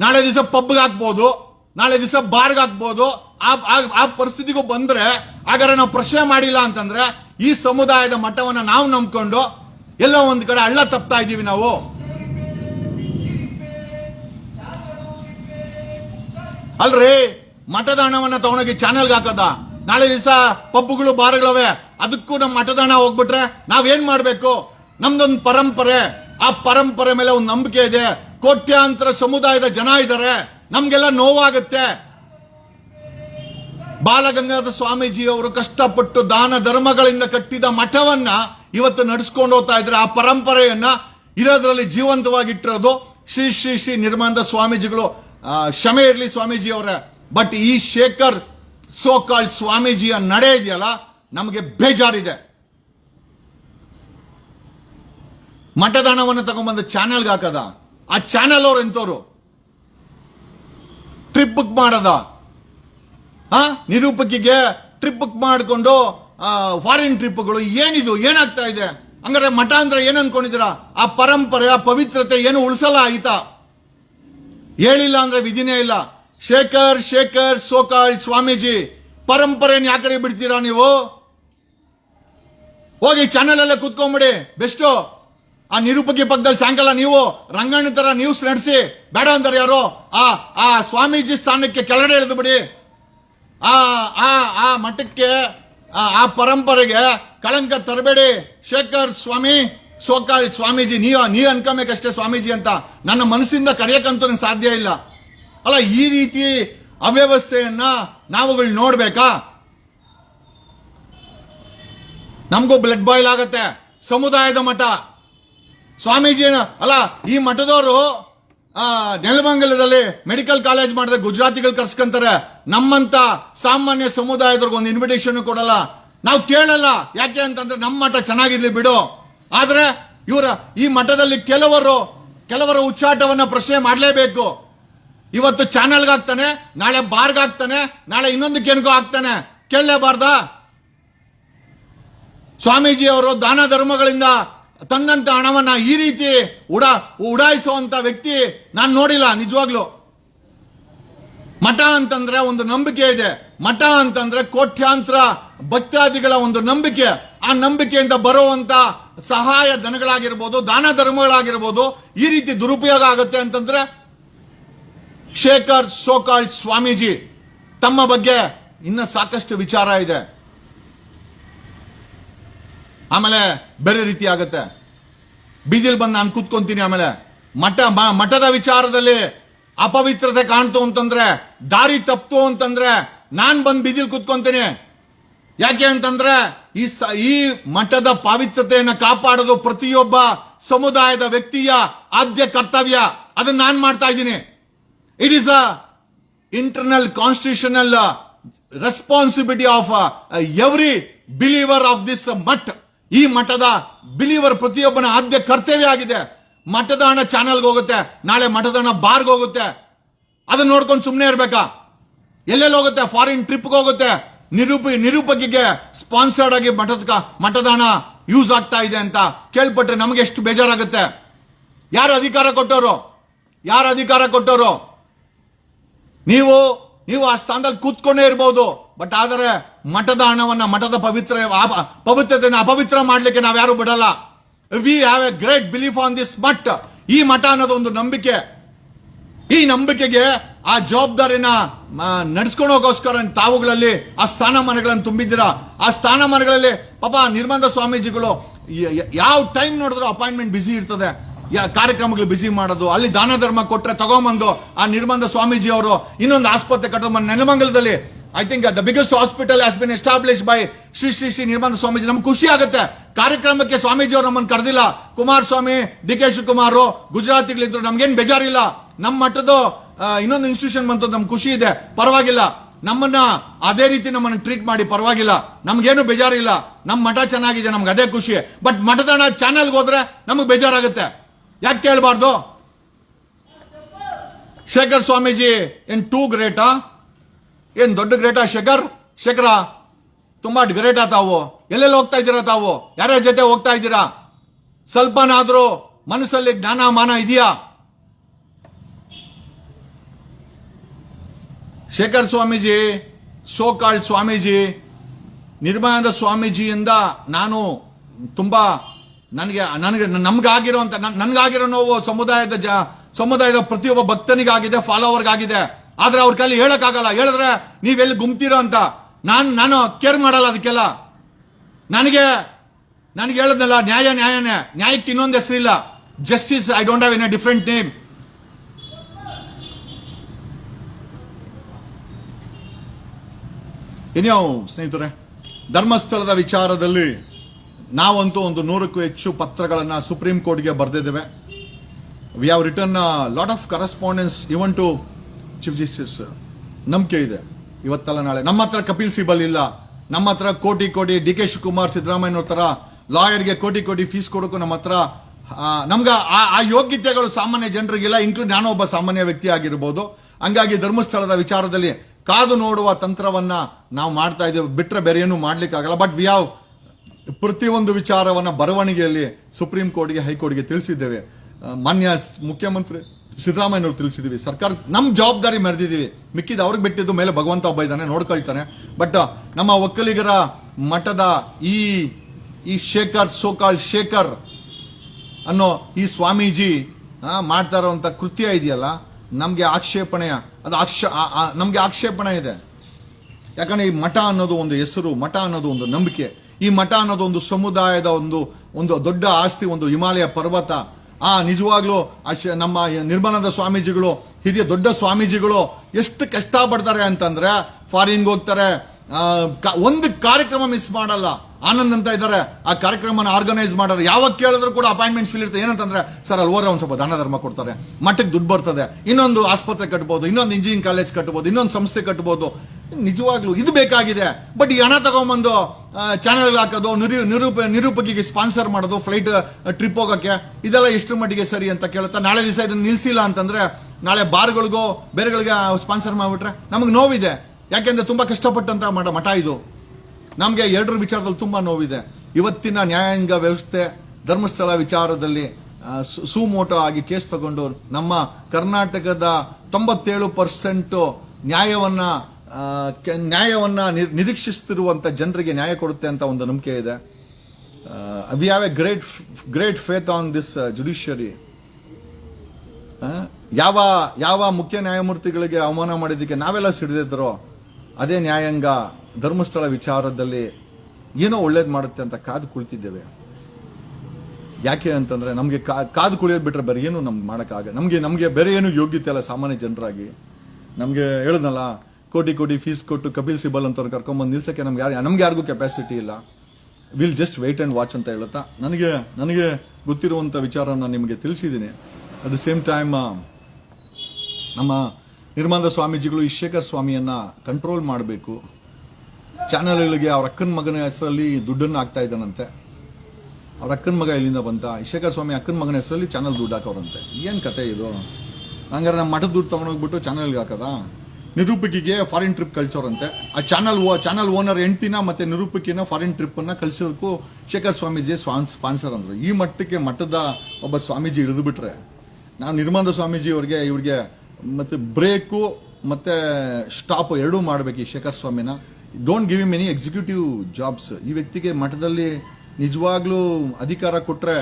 ನಾಳೆ ದಿವಸ ಪಬ್ಗೆ ಹಾಕ್ಬೋದು, ನಾಳೆ ದಿವಸ ಬಾರ್ಗೆ ಹಾಕ್ಬೋದು ಆ- ಪರಿಸ್ಥಿತಿಗೂ ಬಂದ್ರೆ ಹಾಗಾದ್ರೆ ನಾವು ಪ್ರಶ್ನೆ ಮಾಡಿಲ್ಲ ಅಂತಂದ್ರೆ ಈ ಸಮುದಾಯದ ಮಠವನ್ನ ನಾವು ನಂಬ್ಕೊಂಡು ಎಲ್ಲೋ ಒಂದ್ ಕಡೆ ಹಳ್ಳ ತಪ್ತಾ ಇದ್ದೀವಿ ನಾವು. ಅಲ್ರಿ ಮಠದ ಹಣವನ್ನ ತಗೊಂಡೋಗಿ ಚಾನೆಲ್ಗೆ ಹಾಕೋದ? ನಾಳೆ ದಿವಸ ಪಬ್ಬುಗಳು ಬಾರ್ಗಳವೆ. ಅದಕ್ಕೂ ನಮ್ಮ ಮಠದ ಹಣ ಹೋಗ್ಬಿಟ್ರೆ ನಾವೇನ್ ಮಾಡ್ಬೇಕು? ನಮ್ದೊಂದು ಪರಂಪರೆ, ಆ ಪರಂಪರೆ ಮೇಲೆ ಒಂದು ನಂಬಿಕೆ ಇದೆ. ಕೋಟ್ಯಾಂತರ ಸಮುದಾಯದ ಜನ ಇದ್ದಾರೆ ನಮ್ಗೆಲ್ಲ ನೋವಾಗುತ್ತೆ. ಬಾಲಗಂಗಾಧರ ಸ್ವಾಮೀಜಿ ಅವರು ಕಷ್ಟಪಟ್ಟು ದಾನ ಧರ್ಮಗಳಿಂದ ಕಟ್ಟಿದ ಮಠವನ್ನ ಇವತ್ತು ನಡೆಸ್ಕೊಂಡು ಹೋಗ್ತಾ ಇದ್ರೆ ಆ ಪರಂಪರೆಯನ್ನ ಇರೋದ್ರಲ್ಲಿ ಜೀವಂತವಾಗಿಟ್ಟಿರೋದು ಶ್ರೀ ಶ್ರೀ ಶ್ರೀ ನಿರ್ಮಾನದ ಸ್ವಾಮೀಜಿಗಳು. ಕ್ಷಮೆ ಇರಲಿ ಸ್ವಾಮೀಜಿ ಅವರ ಬಟ್ ಈ ಶೇಖರ್ ಸೋಕಾಳ್ ಸ್ವಾಮೀಜಿಯ ನಡೆ ಇದೆಯಲ್ಲ, ನಮಗೆ ಬೇಜಾರಿದೆ. ಮಠದಾನವನ್ನು ತಗೊಂಡ್ಬಂದು ಚಾನೆಲ್ಗೆ ಹಾಕದ? ಆ ಚಾನೆಲ್ ಅವ್ರು ಎಂತವ್ರು? ಟ್ರಿಪ್ ಬುಕ್ ಮಾಡದ? ಆ? ನಿರೂಪಕಿಗೆ ಟ್ರಿಪ್ ಬುಕ್ ಮಾಡಿಕೊಂಡು ಫಾರಿನ್ ಟ್ರಿಪ್ಗಳು ಏನಿದು, ಏನಾಗ್ತಾ ಇದೆ? ಹಂಗಾರೆ ಮಠ ಅಂದ್ರೆ ಏನ್ ಅನ್ಕೊಂಡಿದ್ದೀರಾ? ಆ ಪರಂಪರೆ, ಆ ಪವಿತ್ರತೆ ಏನು ಉಳಿಸಲ್ಲ ಆಯ್ತಾ ಹೇಳಿಲ್ಲ ಅಂದ್ರೆ ವಿಧಿನೇ ಇಲ್ಲ. ಶೇಖರ್ ಶೇಖರ್, ಸೋಕಾಳ್, ಸ್ವಾಮೀಜಿ, ಪರಂಪರೆಯನ್ನು ಯಾಕರಿ ಬಿಡ್ತೀರಾ ನೀವು? ಹೋಗಿ ಚಾನೆಲ್ ಅಲ್ಲೇ ಕೂತ್ಕೊಂಬಿಡಿ. ಬೆಸ್ಟು ಆ ನಿರೂಪಕಿ ಪಕ್ಕದಲ್ಲಿ ಸಾಯಂಕಾಲ ನೀವು, ರಂಗಣ್ಣ ತರ ನ್ಯೂಸ್ ನಡೆಸಿ. ಬೇಡ ಅಂತಾರೆ ಯಾರು. ಆ ಆ ಸ್ವಾಮೀಜಿ ಸ್ಥಾನಕ್ಕೆ ಕೆಳಗಡೆ ಇಳಿದು ಬಿಡಿ. ಆ ಆ ಆ ಮಠಕ್ಕೆ, ಆ ಪರಂಪರೆಗೆ ಕಳಂಕ ತರಬೇಡಿ. ಶೇಖರ್ ಸ್ವಾಮಿ, ಸೋಕಾಳ್ ಸ್ವಾಮೀಜಿ ನೀವು ನೀ ಅನ್ಕೋಬೇಕಷ್ಟೇ ಸ್ವಾಮೀಜಿ ಅಂತ ನನ್ನ ಮನಸ್ಸಿಂದ ಕರೆಯಕ್ಕಂತೂ ನಂಗೆ ಸಾಧ್ಯ ಇಲ್ಲ. ಅಲ್ಲ, ಈ ರೀತಿ ಅವ್ಯವಸ್ಥೆಯನ್ನ ನಾವುಗಳು ನೋಡ್ಬೇಕಾ? ನಮಗೂ ಬ್ಲಡ್ ಬಾಯ್ಲ್ ಆಗತ್ತೆ. ಸಮುದಾಯದ ಮಠ. ಸ್ವಾಮೀಜಿ ಅಲ್ಲ, ಈ ಮಠದವರು ನೆಲಮಂಗಲದಲ್ಲಿ ಮೆಡಿಕಲ್ ಕಾಲೇಜ್ ಮಾಡಿದ್ರೆ ಗುಜರಾತಿಗಳು ಕರ್ಸ್ಕೊಂತಾರೆ. ನಮ್ಮಂತ ಸಾಮಾನ್ಯ ಸಮುದಾಯದವ್ರಿಗೆ ಒಂದು ಇನ್ವಿಟೇಷನ್ ಕೊಡಲ್ಲ. ನಾವು ಕೇಳಲ್ಲ. ಯಾಕೆ ಅಂತಂದ್ರೆ ನಮ್ಮ ಮಠ ಚೆನ್ನಾಗಿರ್ಲಿ ಬಿಡು. ಆದ್ರೆ ಇವರ ಈ ಮಠದಲ್ಲಿ ಕೆಲವರು, ಕೆಲವರ ಉಚ್ಚಾಟವನ್ನ ಪ್ರಶ್ನೆ ಮಾಡಲೇಬೇಕು. ಇವತ್ತು ಚಾನೆಲ್ಗಾಗ್ತಾನೆ ನಾಳೆ ಬಾರ್ಗ್ ಆಗ್ತಾನೆ ನಾಳೆ ಇನ್ನೊಂದಕ್ಕೆ ಆಗ್ತಾನೆ ಕೇಳಲೇಬಾರ್ದಾ? ಸ್ವಾಮೀಜಿ ಅವರು ದಾನ ಧರ್ಮಗಳಿಂದ ತಂದಂತ ಹಣವನ್ನು ಈ ರೀತಿ ಉಡಾ, ಉಡಾಯಿಸುವಂತ ವ್ಯಕ್ತಿ ನಾನು ನೋಡಿಲ್ಲ, ನಿಜವಾಗ್ಲೂ. ಮಠ ಅಂತಂದ್ರೆ ಒಂದು ನಂಬಿಕೆ ಇದೆ. ಮಠ ಅಂತಂದ್ರೆ ಕೋಟ್ಯಾಂತರ ಭಕ್ತಾದಿಗಳ ಒಂದು ನಂಬಿಕೆ. ಆ ನಂಬಿಕೆಯಿಂದ ಬರುವಂತ ಸಹಾಯ ಧನಗಳಾಗಿರ್ಬೋದು, ದಾನ ಧರ್ಮಗಳಾಗಿರ್ಬೋದು ಈ ರೀತಿ ದುರುಪಯೋಗ ಆಗುತ್ತೆ ಅಂತಂದ್ರೆ ಶೇಖರ್ ಸೋಕಾಳ್ ಸ್ವಾಮೀಜಿ ತಮ್ಮ ಬಗ್ಗೆ ಇನ್ನ ಸಾಕಷ್ಟು ವಿಚಾರ ಇದೆ. ಆಮೇಲೆ ಬೇರೆ ರೀತಿ ಆಗುತ್ತೆ. ಬೀದಿಲ್ ಬಂದು ನಾನು ಕೂತ್ಕೊಂತೀನಿ ಆಮೇಲೆ. ಮಠ ಮಠದ ವಿಚಾರದಲ್ಲಿ ಅಪವಿತ್ರತೆ ಕಾಣ್ತು ಅಂತಂದ್ರೆ, ದಾರಿ ತಪ್ತು ಅಂತಂದ್ರೆ ನಾನು ಬಂದು ಬೀದಿಲ್ ಕೂತ್ಕೊಂತೀನಿ. ಯಾಕೆ ಅಂತಂದ್ರೆ, ಈ ಈ ಮಠದ ಪಾವಿತ್ರತೆಯನ್ನು ಕಾಪಾಡೋದು ಪ್ರತಿಯೊಬ್ಬ ಸಮುದಾಯದ ವ್ಯಕ್ತಿಯ ಆದ್ಯ ಕರ್ತವ್ಯ. ಅದನ್ನ ನಾನು ಮಾಡ್ತಾ ಇದ್ದೀನಿ. It is a internal constitutional responsibility of every believer of this mutt. ಈ ಮಠದ ಬಿಲೀವರ್ ಪ್ರತಿಯೊಬ್ಬನ ಆದ್ಯ ಕರ್ತವ್ಯ ಆಗಿದೆ. ಮಠದ ಹಣ ಚಾನಲ್ಗೆ ಹೋಗುತ್ತೆ. ನಾಳೆ ಮಠದ ಹಣ ಬಾರ್ಗೆ ಹೋಗುತ್ತೆ. ಅದನ್ನ ನೋಡ್ಕೊಂಡು ಸುಮ್ಮನೆ ಇರ್ಬೇಕಾ? ಎಲ್ಲೆಲ್ಲಿ ಹೋಗುತ್ತೆ? ಫಾರಿನ್ ಟ್ರಿಪ್ಗೆ ಹೋಗುತ್ತೆ. ನಿರೂಪ, ನಿರೂಪಕಿಗೆ ಸ್ಪಾನ್ಸರ್ಡ್ ಆಗಿ ಮಠದ ಮಠದ ಹಣ ಯೂಸ್ ಆಗ್ತಾ ಇದೆ ಅಂತ ಕೇಳ್ಪಟ್ರೆ ನಮಗೆ ಎಷ್ಟು ಬೇಜಾರಾಗುತ್ತೆ? ಯಾರು ಅಧಿಕಾರ ಕೊಟ್ಟವರು? ಯಾರು ಅಧಿಕಾರ ಕೊಟ್ಟವರು? ನೀವು ನೀವು ಆ ಸ್ಥಾನದಲ್ಲಿ ಕೂತ್ಕೊಂಡೇ ಇರಬಹುದು ಬಟ್ ಆದರೆ ಮಠದ ಹಣವನ್ನ, ಮಠದ ಪವಿತ್ರ ಪವಿತ್ರತೆಯನ್ನು ಅಪವಿತ್ರ ಮಾಡ್ಲಿಕ್ಕೆ ನಾವ್ಯಾರು ಬಿಡಲ್ಲ. We have a great belief on this but ಈ ಮಠ ಅನ್ನೋದು ಒಂದು ನಂಬಿಕೆ. ಈ ನಂಬಿಕೆಗೆ ಆ ಜವಾಬ್ದಾರಿನ ನಡ್ಸ್ಕೊಂಡು ಹೋಗೋಸ್ಕರ ತಾವುಗಳಲ್ಲಿ ಆ ಸ್ಥಾನಮಾನಗಳನ್ನು ತುಂಬಿದ್ದೀರಾ? ಆ ಸ್ಥಾನಮಾನಗಳಲ್ಲಿ ಪಾಪ ನಿರ್ಮಂದ ಸ್ವಾಮೀಜಿಗಳು ಯಾವ ಟೈಮ್ ನೋಡಿದ್ರು ಅಪಾಯಿಂಟ್ಮೆಂಟ್ ಬಿಸಿ ಇರ್ತದೆ. ಕಾರ್ಯಕ್ರಮಗಳು ಬಿಸಿ ಮಾಡೋದು, ಅಲ್ಲಿ ದಾನ ಧರ್ಮ ಕೊಟ್ಟರೆ ತಗೊಂಬಂದು ಆ ನಿರ್ಬಂಧ ಸ್ವಾಮೀಜಿ ಅವರು ಇನ್ನೊಂದು ಆಸ್ಪತ್ರೆ ಕಟ್ಟೋ ನೆಲಮಂಗಲದಲ್ಲಿ I think the biggest hospital has been establish by Shri Shri Shri Nirmananda Swamiji ನಮ್ಗೆ ಖುಷಿ ಆಗುತ್ತೆ. ಕಾರ್ಯಕ್ರಮಕ್ಕೆ ಸ್ವಾಮೀಜಿ ಅವರು ನಮ್ಮನ್ನು ಕರೆದಿಲ್ಲ. ಕುಮಾರಸ್ವಾಮಿ, ಡಿ ಕೆ ಶಿವಕುಮಾರ್ ಗುಜರಾತಿಗಳಿದ್ರು. ನಮ್ಗೇನ್ ಬೇಜಾರಿಲ್ಲ. ನಮ್ಮ ಮಠದ ಇನ್ನೊಂದು ಇನ್ಸ್ಟಿಟ್ಯೂಷನ್ ಬಂತು ನಮ್ಗೆ ಖುಷಿ ಇದೆ. ಪರವಾಗಿಲ್ಲ. ನಮ್ಮನ್ನ ಅದೇ ರೀತಿ ನಮ್ಮನ್ನು ಟ್ರೀಟ್ ಮಾಡಿ ಪರವಾಗಿಲ್ಲ. ನಮ್ಗೇನು ಬೇಜಾರಿಲ್ಲ. ನಮ್ಮ ಮಠ ಚೆನ್ನಾಗಿದೆ, ನಮ್ಗೆ ಅದೇ ಖುಷಿ. ಬಟ್ ಮಠದ ಚಾನಲ್ಗೆ ಹೋದ್ರೆ ನಮಗೆ ಬೇಜಾರಾಗುತ್ತೆ. ಯಾಕೆ ಕೇಳಬಾರ್ದು? ಶೇಖರ್ ಸ್ವಾಮೀಜಿ ಇನ್ ಟೂ ಗ್ರೇಟಾ ಏನ್ ದೊಡ್ಡ ಗ್ರೇಟಾ ಶೇಖರ್? ಶೇಖರ, ತುಂಬಾ ಗ್ರೇಟಾ ತಾವು. ಎಲ್ಲೆಲ್ಲಿ ಹೋಗ್ತಾ ಇದ್ದೀರಾ ತಾವು? ಯಾರ್ಯಾರ ಜೊತೆ ಹೋಗ್ತಾ ಇದ್ದೀರಾ? ಸ್ವಲ್ಪನಾದರೂ ಮನಸ್ಸಲ್ಲಿ ಜ್ಞಾನ ಮಾನ ಇದೆಯಾ? ಶೇಖರ್ ಸ್ವಾಮೀಜಿ, ಸೋಕಾಳ್ ಸ್ವಾಮೀಜಿ ನಿರ್ಮಯಾನಂದ ಸ್ವಾಮೀಜಿಯಿಂದ ನಾನು ತುಂಬಾ ನನಗೆ ನನಗೆ, ನಮ್ಗಾಗಿರುವಂತ ನನ್ಗಾಗಿರೋ ನೋವು ಸಮುದಾಯದ ಜ, ಸಮುದಾಯದ ಪ್ರತಿಯೊಬ್ಬ ಭಕ್ತನಿಗಾಗಿದೆ ಫಾಲೋವರ್ಗಾಗಿದೆ ಆದ್ರೆ ಅವ್ರ ಕೈಲಿ ಹೇಳಕ್ಕಾಗಲ್ಲ. ಹೇಳಿದ್ರೆ ನೀವೆಲ್ಲಿ ಗುಮ್ತೀರೋ ಅಂತ. ನಾನು ನಾನು ಕೇರ್ ಮಾಡಲ್ಲ ಅದಕ್ಕೆಲ್ಲ. ನನಗೆ ನನಗೆ ಹೇಳದ್ನಲ್ಲ, ನ್ಯಾಯ, ನ್ಯಾಯನೇ. ನ್ಯಾಯಕ್ಕೆ ಇನ್ನೊಂದು ಹೆಸರಿಲ್ಲ justice I don't have in a different name ಇನ್ಯಾವ ಸ್ನೇಹಿತರೆ, ಧರ್ಮಸ್ಥಳದ ವಿಚಾರದಲ್ಲಿ ನಾವಂತೂ ಒಂದು ನೂರಕ್ಕೂ ಹೆಚ್ಚು ಪತ್ರಗಳನ್ನು ಸುಪ್ರೀಂ ಕೋರ್ಟ್ಗೆ ಬರೆದಿದ್ದೇವೆ. We have return lot of correspondence even to chief justice ನಂಬಿಕೆ ಇದೆ. ಇವತ್ತಲ್ಲ ನಾಳೆ. ನಮ್ಮ ಹತ್ರ ಕಪಿಲ್ ಸಿಬಲ್ ಇಲ್ಲ. ನಮ್ಮ ಹತ್ರ ಕೋಟಿ ಕೋಟಿ ಡಿ ಕೆ ಶಿವಕುಮಾರ್ ಸಿದ್ದರಾಮಯ್ಯ ತರ ಲಾಯರ್ಗೆ ಕೋಟಿ ಕೋಟಿ ಫೀಸ್ ಕೊಡೋಕು ನಮ್ಮ ಹತ್ರ ನಮ್ಗೆ ಆ- ಯೋಗ್ಯತೆಗಳು ಸಾಮಾನ್ಯ ಜನರಿಗಿಲ್ಲ ಇನ್ಕ್ಲೂಡ್ ನಾನು ಒಬ್ಬ ಸಾಮಾನ್ಯ ವ್ಯಕ್ತಿ ಆಗಿರ್ಬೋದು. ಹಂಗಾಗಿ ಧರ್ಮಸ್ಥಳದ ವಿಚಾರದಲ್ಲಿ ಕಾದು ನೋಡುವ ತಂತ್ರವನ್ನ ನಾವು ಮಾಡ್ತಾ ಇದ್ದೇವೆ. ಬಿಟ್ಟರೆ ಬೇರೆ ಏನು ಮಾಡ್ಲಿಕ್ಕಾಗಲ್ಲ. ಬಟ್ ವಿ ಹಾವ್ ಪ್ರತಿಯೊಂದು ವಿಚಾರವನ್ನ ಬರವಣಿಗೆಯಲ್ಲಿ ಸುಪ್ರೀಂ ಕೋರ್ಟ್ಗೆ, ಹೈಕೋರ್ಟ್ಗೆ ತಿಳಿಸಿದ್ದೇವೆ. ಮಾನ್ಯ ಮುಖ್ಯಮಂತ್ರಿ ಸಿದ್ದರಾಮಯ್ಯನವರು ತಿಳಿಸಿದೀವಿ. ಸರ್ಕಾರ ನಮ್ಮ ಜವಾಬ್ದಾರಿ ಮೆರೆದಿದ್ದೀವಿ ಮಿಕ್ಕಿದ ಅವ್ರಿಗೆ ಬಿಟ್ಟಿದ್ದು ಮೇಲೆ ಭಗವಂತ ಒಬ್ಬ ಇದ್ದಾನೆ, ನೋಡ್ಕೊಳ್ತಾನೆ. ಬಟ್ ನಮ್ಮ ಒಕ್ಕಲಿಗರ ಮಠದ ಈ ಈ ಶೇಖರ್ ಸೋಕಾಲ್ ಶೇಖರ್ ಅನ್ನೋ ಈ ಸ್ವಾಮೀಜಿ ಮಾಡ್ತಾ ಇರೋವಂಥ ಕೃತ್ಯ ಇದೆಯಲ್ಲ, ನಮಗೆ ಆಕ್ಷೇಪಣೆಯ, ಅದು ಆಕ್ಷ ನಮಗೆ ಆಕ್ಷೇಪಣೆ ಇದೆ. ಯಾಕಂದ್ರೆ ಈ ಮಠ ಅನ್ನೋದು ಒಂದು ಹೆಸರು, ಮಠ ಅನ್ನೋದು ಒಂದು ನಂಬಿಕೆ. ಈ ಮಠ ಅನ್ನೋದು ಒಂದು ಸಮುದಾಯದ ಒಂದು ಒಂದು ದೊಡ್ಡ ಆಸ್ತಿ, ಒಂದು ಹಿಮಾಲಯ ಪರ್ವತ. ಆ, ನಿಜವಾಗ್ಲೂ ಅಶ ನಮ್ಮ ನಿರ್ಮಲಾನಂದ ಸ್ವಾಮೀಜಿಗಳು, ಹಿರಿಯ ದೊಡ್ಡ ಸ್ವಾಮೀಜಿಗಳು ಎಷ್ಟು ಕಷ್ಟ ಪಡ್ತಾರೆ ಅಂತಂದ್ರೆ, ಫಾರಿನ್ಗೆ ಹೋಗ್ತಾರೆ ಒಂದು ಕಾರ್ಯಕ್ರಮ ಮಿಸ್ ಮಾಡಲ್ಲ. ಆನಂದ್ ಅಂತ ಇದ್ದಾರೆ ಆ ಕಾರ್ಯಕ್ರಮನ ಆರ್ಗನೈಸ್ ಮಾಡೋರು ಯಾವಾಗ ಕೇಳಿದ್ರು ಕೂಡ ಅಪಾಯಿಂಟ್ಮೆಂಟ್ ಫೀಲ್ ಇರ್ತದೆ ಏನಂತಂದ್ರೆ, ಸರ್ ಅಲ್ಲಿ ಹೋದ್ರೆ ಒಂದ್ ಸ್ವಲ್ಪ ದಾನ ಧರ್ಮ ಕೊಡ್ತಾರೆ. ಮಠಕ್ಕೆ ದುಡ್ಡು ಬರ್ತದೆ. ಇನ್ನೊಂದು ಆಸ್ಪತ್ರೆ ಕಟ್ಬೋದು, ಇನ್ನೊಂದು ಇಂಜಿನಿಯರಿಂಗ್ ಕಾಲೇಜ್ ಕಟ್ಬೋದು, ಇನ್ನೊಂದು ಸಂಸ್ಥೆ ಕಟ್ಬೋದು. ನಿಜವಾಗ್ಲೂ ಇದು ಬೇಕಾಗಿದೆ. ಬಟ್ ಈ ಹಣ ತಗೊಂಬಂದು ಚಾನೆಲ್ ಹಾಕೋದು, ನಿರೂ, ನಿರೂಪ, ನಿರೂಪಕಿಗೆ ಸ್ಪಾನ್ಸರ್ ಮಾಡೋದು, ಫ್ಲೈಟ್ ಟ್ರಿಪ್ ಹೋಗೋಕ್ಕೆ, ಇದೆಲ್ಲ ಎಷ್ಟು ಮಟ್ಟಿಗೆ ಸರಿ ಅಂತ ಕೇಳುತ್ತಾ, ನಾಳೆ ದಿವಸ ಇದನ್ನು ನಿಲ್ಲಿಸಿಲ್ಲ ಅಂತಂದರೆ, ನಾಳೆ ಬಾರ್ಗಳಿಗೋ, ಬೇರೆಗಳಿಗೆ ಸ್ಪಾನ್ಸರ್ ಮಾಡಿಬಿಟ್ರೆ, ನಮಗೆ ನೋವಿದೆ. ಯಾಕೆಂದರೆ ತುಂಬ ಕಷ್ಟಪಟ್ಟಂಥ ಮಠ ಮಠ ಇದು. ನಮಗೆ ಎರಡರ ವಿಚಾರದಲ್ಲಿ ತುಂಬ ನೋವಿದೆ. ಇವತ್ತಿನ ನ್ಯಾಯಾಂಗ ವ್ಯವಸ್ಥೆ, ಧರ್ಮಸ್ಥಳ ವಿಚಾರದಲ್ಲಿ ಸುಮೋಟೋ ಆಗಿ ಕೇಸ್ ತಗೊಂಡು ನಮ್ಮ ಕರ್ನಾಟಕದ ತೊಂಬತ್ತೇಳು ಪರ್ಸೆಂಟು ನ್ಯಾಯವನ್ನ ನ್ಯಾಯವನ್ನ ನಿ- ನಿರೀಕ್ಷಿಸ್ತಿರುವಂತ ಜನರಿಗೆ ನ್ಯಾಯ ಕೊಡುತ್ತೆ ಅಂತ ಒಂದು ನಂಬಿಕೆ ಇದೆ. We have a great great faith on this judiciary ಯಾವ ಯಾವ ಮುಖ್ಯ ನ್ಯಾಯಮೂರ್ತಿಗಳಿಗೆ ಅವಮಾನ ಮಾಡಿದ್ದಕ್ಕೆ ನಾವೆಲ್ಲ ಸಿಡಿದಿದ್ರು ಅದೇ ನ್ಯಾಯಾಂಗ ಧರ್ಮಸ್ಥಳ ವಿಚಾರದಲ್ಲಿ ಏನೋ ಒಳ್ಳೇದು ಮಾಡುತ್ತೆ ಅಂತ ಕಾದು ಕುಳಿತಿದ್ದೇವೆ. ಯಾಕೆ ಅಂತಂದ್ರೆ ನಮಗೆ ಕಾದು ಕುಳಿಯೋದು ಬಿಟ್ರೆ ಬೇರೆ ಏನು ನಮ್ಗೆ ಮಾಡೋಕ್ಕಾಗ ನಮಗೆ ನಮಗೆ ಬೇರೆ ಏನು ಯೋಗ್ಯತೆ ಅಲ್ಲ ಸಾಮಾನ್ಯ ಜನರಾಗಿ. ನಮಗೆ ಹೇಳಿದ್ನಲ್ಲ ಕೋಟಿ ಕೋಟಿ ಫೀಸ್ ಕೊಟ್ಟು ಕಪಿಲ್ ಸಿಬಲ್ ಅಂತ ಕರ್ಕೊಂಬಂದು ನಿಲ್ಸಕ್ಕೆ ನಮ್ಗೆ ಯಾರು ನಮ್ಗೆ ಯಾರಿಗೂ ಕೆಪಾಸಿಟಿ ಇಲ್ಲ. Will just wait and watch ಅಂತ ಹೇಳುತ್ತಾ? ನನಗೆ ನನಗೆ ಗೊತ್ತಿರುವಂಥ ವಿಚಾರ ನಾನು ನಿಮಗೆ ತಿಳಿಸಿದ್ದೀನಿ. ಅಟ್ ದ ಸೇಮ್ ಟೈಮ್ ನಮ್ಮ ನಿರ್ಮಂದ ಸ್ವಾಮೀಜಿಗಳು ಈ ಸ್ವಾಮಿಯನ್ನು ಕಂಟ್ರೋಲ್ ಮಾಡಬೇಕು. ಚಾನಲ್ಗಳಿಗೆ ಅವ್ರ ಅಕ್ಕನ ಮಗನ ಹೆಸರಲ್ಲಿ ದುಡ್ಡನ್ನು ಹಾಕ್ತಾ ಇದ್ದಾನಂತೆ. ಅವ್ರ ಅಕ್ಕನ ಮಗ ಇಲ್ಲಿಂದ ಬಂತ? ಶೇಖರ್ ಸ್ವಾಮಿ ಅಕ್ಕನ ಮಗನ ಹೆಸರಲ್ಲಿ ಚಾನಲ್ ದುಡ್ಡು ಹಾಕೋರಂತೆ ಏನು ಕತೆ ಇದು? ಹಂಗಾರೆ ನಮ್ಮ ಮಠದ ದುಡ್ಡು ತೊಗೊಂಡೋಗ್ಬಿಟ್ಟು ಚಾನಲ್ಗೆ ಹಾಕದ? ನಿರೂಪಕಿಗೆ ಫಾರಿನ್ ಟ್ರಿಪ್ ಕಳ್ಸೋರಂತೆ. ಆ ಚಾನಲ್ ಚಾನಲ್ ಓನರ್ ಹೆಂಡ್ತಿನ ಮತ್ತೆ ನಿರೂಪಕಿನ ಫಾರಿನ್ ಟ್ರಿಪ್ ಅನ್ನ ಶೇಖರ್ ಸ್ವಾಮೀಜಿ ಸ್ಪಾನ್ಸರ್ ಅಂದ್ರು. ಈ ಮಟ್ಟಕ್ಕೆ ಮಠದ ಒಬ್ಬ ಸ್ವಾಮೀಜಿ ಹಿಡಿದು ಬಿಟ್ರೆ, ನಾವು ನಿರ್ಮಂದ ಸ್ವಾಮೀಜಿ ಅವ್ರಿಗೆ, ಇವ್ರಿಗೆ ಮತ್ತೆ ಬ್ರೇಕು ಮತ್ತೆ ಸ್ಟಾಪ್ ಎರಡೂ ಮಾಡ್ಬೇಕು ಈ ಶೇಖರ್ ಸ್ವಾಮಿನ. Don't give him any executive jobs ಈ ವ್ಯಕ್ತಿಗೆ ಮಠದಲ್ಲಿ ನಿಜವಾಗ್ಲೂ ಅಧಿಕಾರ ಕೊಟ್ರೆ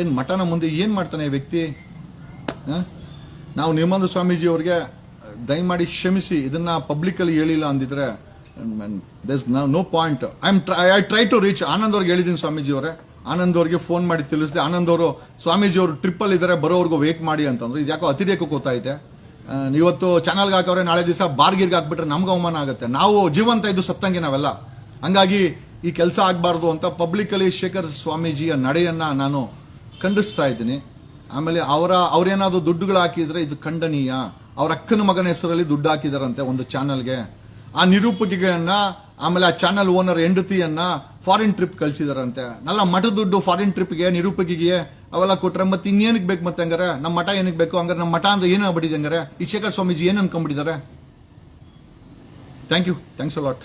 ಏನು ಮಠನ ಮುಂದೆ ಏನು ಮಾಡ್ತಾನೆ ಈ ವ್ಯಕ್ತಿ? ನಾವು ನಿರ್ಮಂದ ಸ್ವಾಮೀಜಿ ಅವ್ರಿಗೆ ದಯಮಾಡಿ ಕ್ಷಮಿಸಿ, ಇದನ್ನ ಪಬ್ಲಿಕ್ ಅಲ್ಲಿ ಹೇಳಿಲ್ಲ ಅಂದಿದ್ರೆ no point I am I try to reach Anand ಅವ್ರಿಗೆ ಹೇಳಿದ್ದೀನಿ ಸ್ವಾಮೀಜಿ ಅವರೇ. ಆನಂದ್ ಅವ್ರಿಗೆ ಫೋನ್ ಮಾಡಿ ತಿಳಿಸಿದೆ. ಆನಂದ್ ಅವರು, ಸ್ವಾಮೀಜಿ ಅವರು ಟ್ರಿಪ್ ಅಲ್ಲಿ ಇದ್ದಾರೆ ಬರೋವರೆಗೂ ವೇಟ್ ಮಾಡಿ ಅಂತಂದ್ರು. ಇದ್ಯಾಕೋ ಅತಿರೇಕಕ್ಕೆ ಗೊತ್ತಾಯ್ತೆ ಇದೆ. ಇವತ್ತು ಚಾನಲ್ಗೆ ಹಾಕವ್ರೆ, ನಾಳೆ ದಿವಸ ಬಾರ್ಗಿರ್ಗೆ ಹಾಕ್ಬಿಟ್ರೆ ನಮ್ಗೆ ಅವಮಾನ ಆಗುತ್ತೆ. ನಾವು ಜೀವಂತ ಇದ್ದು ಸತ್ತಂಗೆ ನಾವೆಲ್ಲ. ಹಂಗಾಗಿ ಈ ಕೆಲಸ ಆಗಬಾರ್ದು ಅಂತ ಪಬ್ಲಿಕ್ ಅಲ್ಲಿ ಶೇಖರ್ ಸ್ವಾಮೀಜಿಯ ನಡೆಯನ್ನ ನಾನು ಖಂಡಿಸ್ತಾ ಇದ್ದೀನಿ. ಆಮೇಲೆ ಅವರ, ಅವರೇನಾದರೂ ದುಡ್ಡುಗಳು ಹಾಕಿದ್ರೆ ಇದು ಖಂಡನೀಯ. ಅವ್ರ ಅಕ್ಕನ ಮಗನ ಹೆಸರಲ್ಲಿ ದುಡ್ಡು ಹಾಕಿದಾರಂತೆ ಒಂದು ಚಾನಲ್ಗೆ. ಆ ನಿರೂಪಕಿಗಳನ್ನ, ಆಮೇಲೆ ಆ ಚಾನಲ್ ಓನರ್ ಹೆಂಡತಿಯನ್ನ ಫಾರಿನ್ ಟ್ರಿಪ್ ಕಳ್ಸಿದಾರಂತೆ. ನಲ್ಲ ಮಠ ದುಡ್ಡು ಫಾರಿನ್ ಟ್ರಿಪ್ಗೆ ನಿರೂಪಕಿಗೆ ಅವೆಲ್ಲ ಕೊಟ್ರೆ ಮತ್ತೆ ಇನ್ನೇನಕ್ಕೆ ಬೇಕು ಮತ್ತೆ ಹಂಗಾರೆ? ನಮ್ಮ ಮಠ ಏನಕ್ಕೆ ಬೇಕು? ಹಂಗಾರೆ ನಮ್ಮ ಮಠ ಅಂದ್ರೆ ಏನು ಹಂಗಾರೆ? ಈ ಶೇಖರ್ ಸ್ವಾಮೀಜಿ ಏನು ಅನ್ಕೊಂಡ್ಬಿಟ್ಟಿದ್ದಾರೆ? Thank you thanks a lot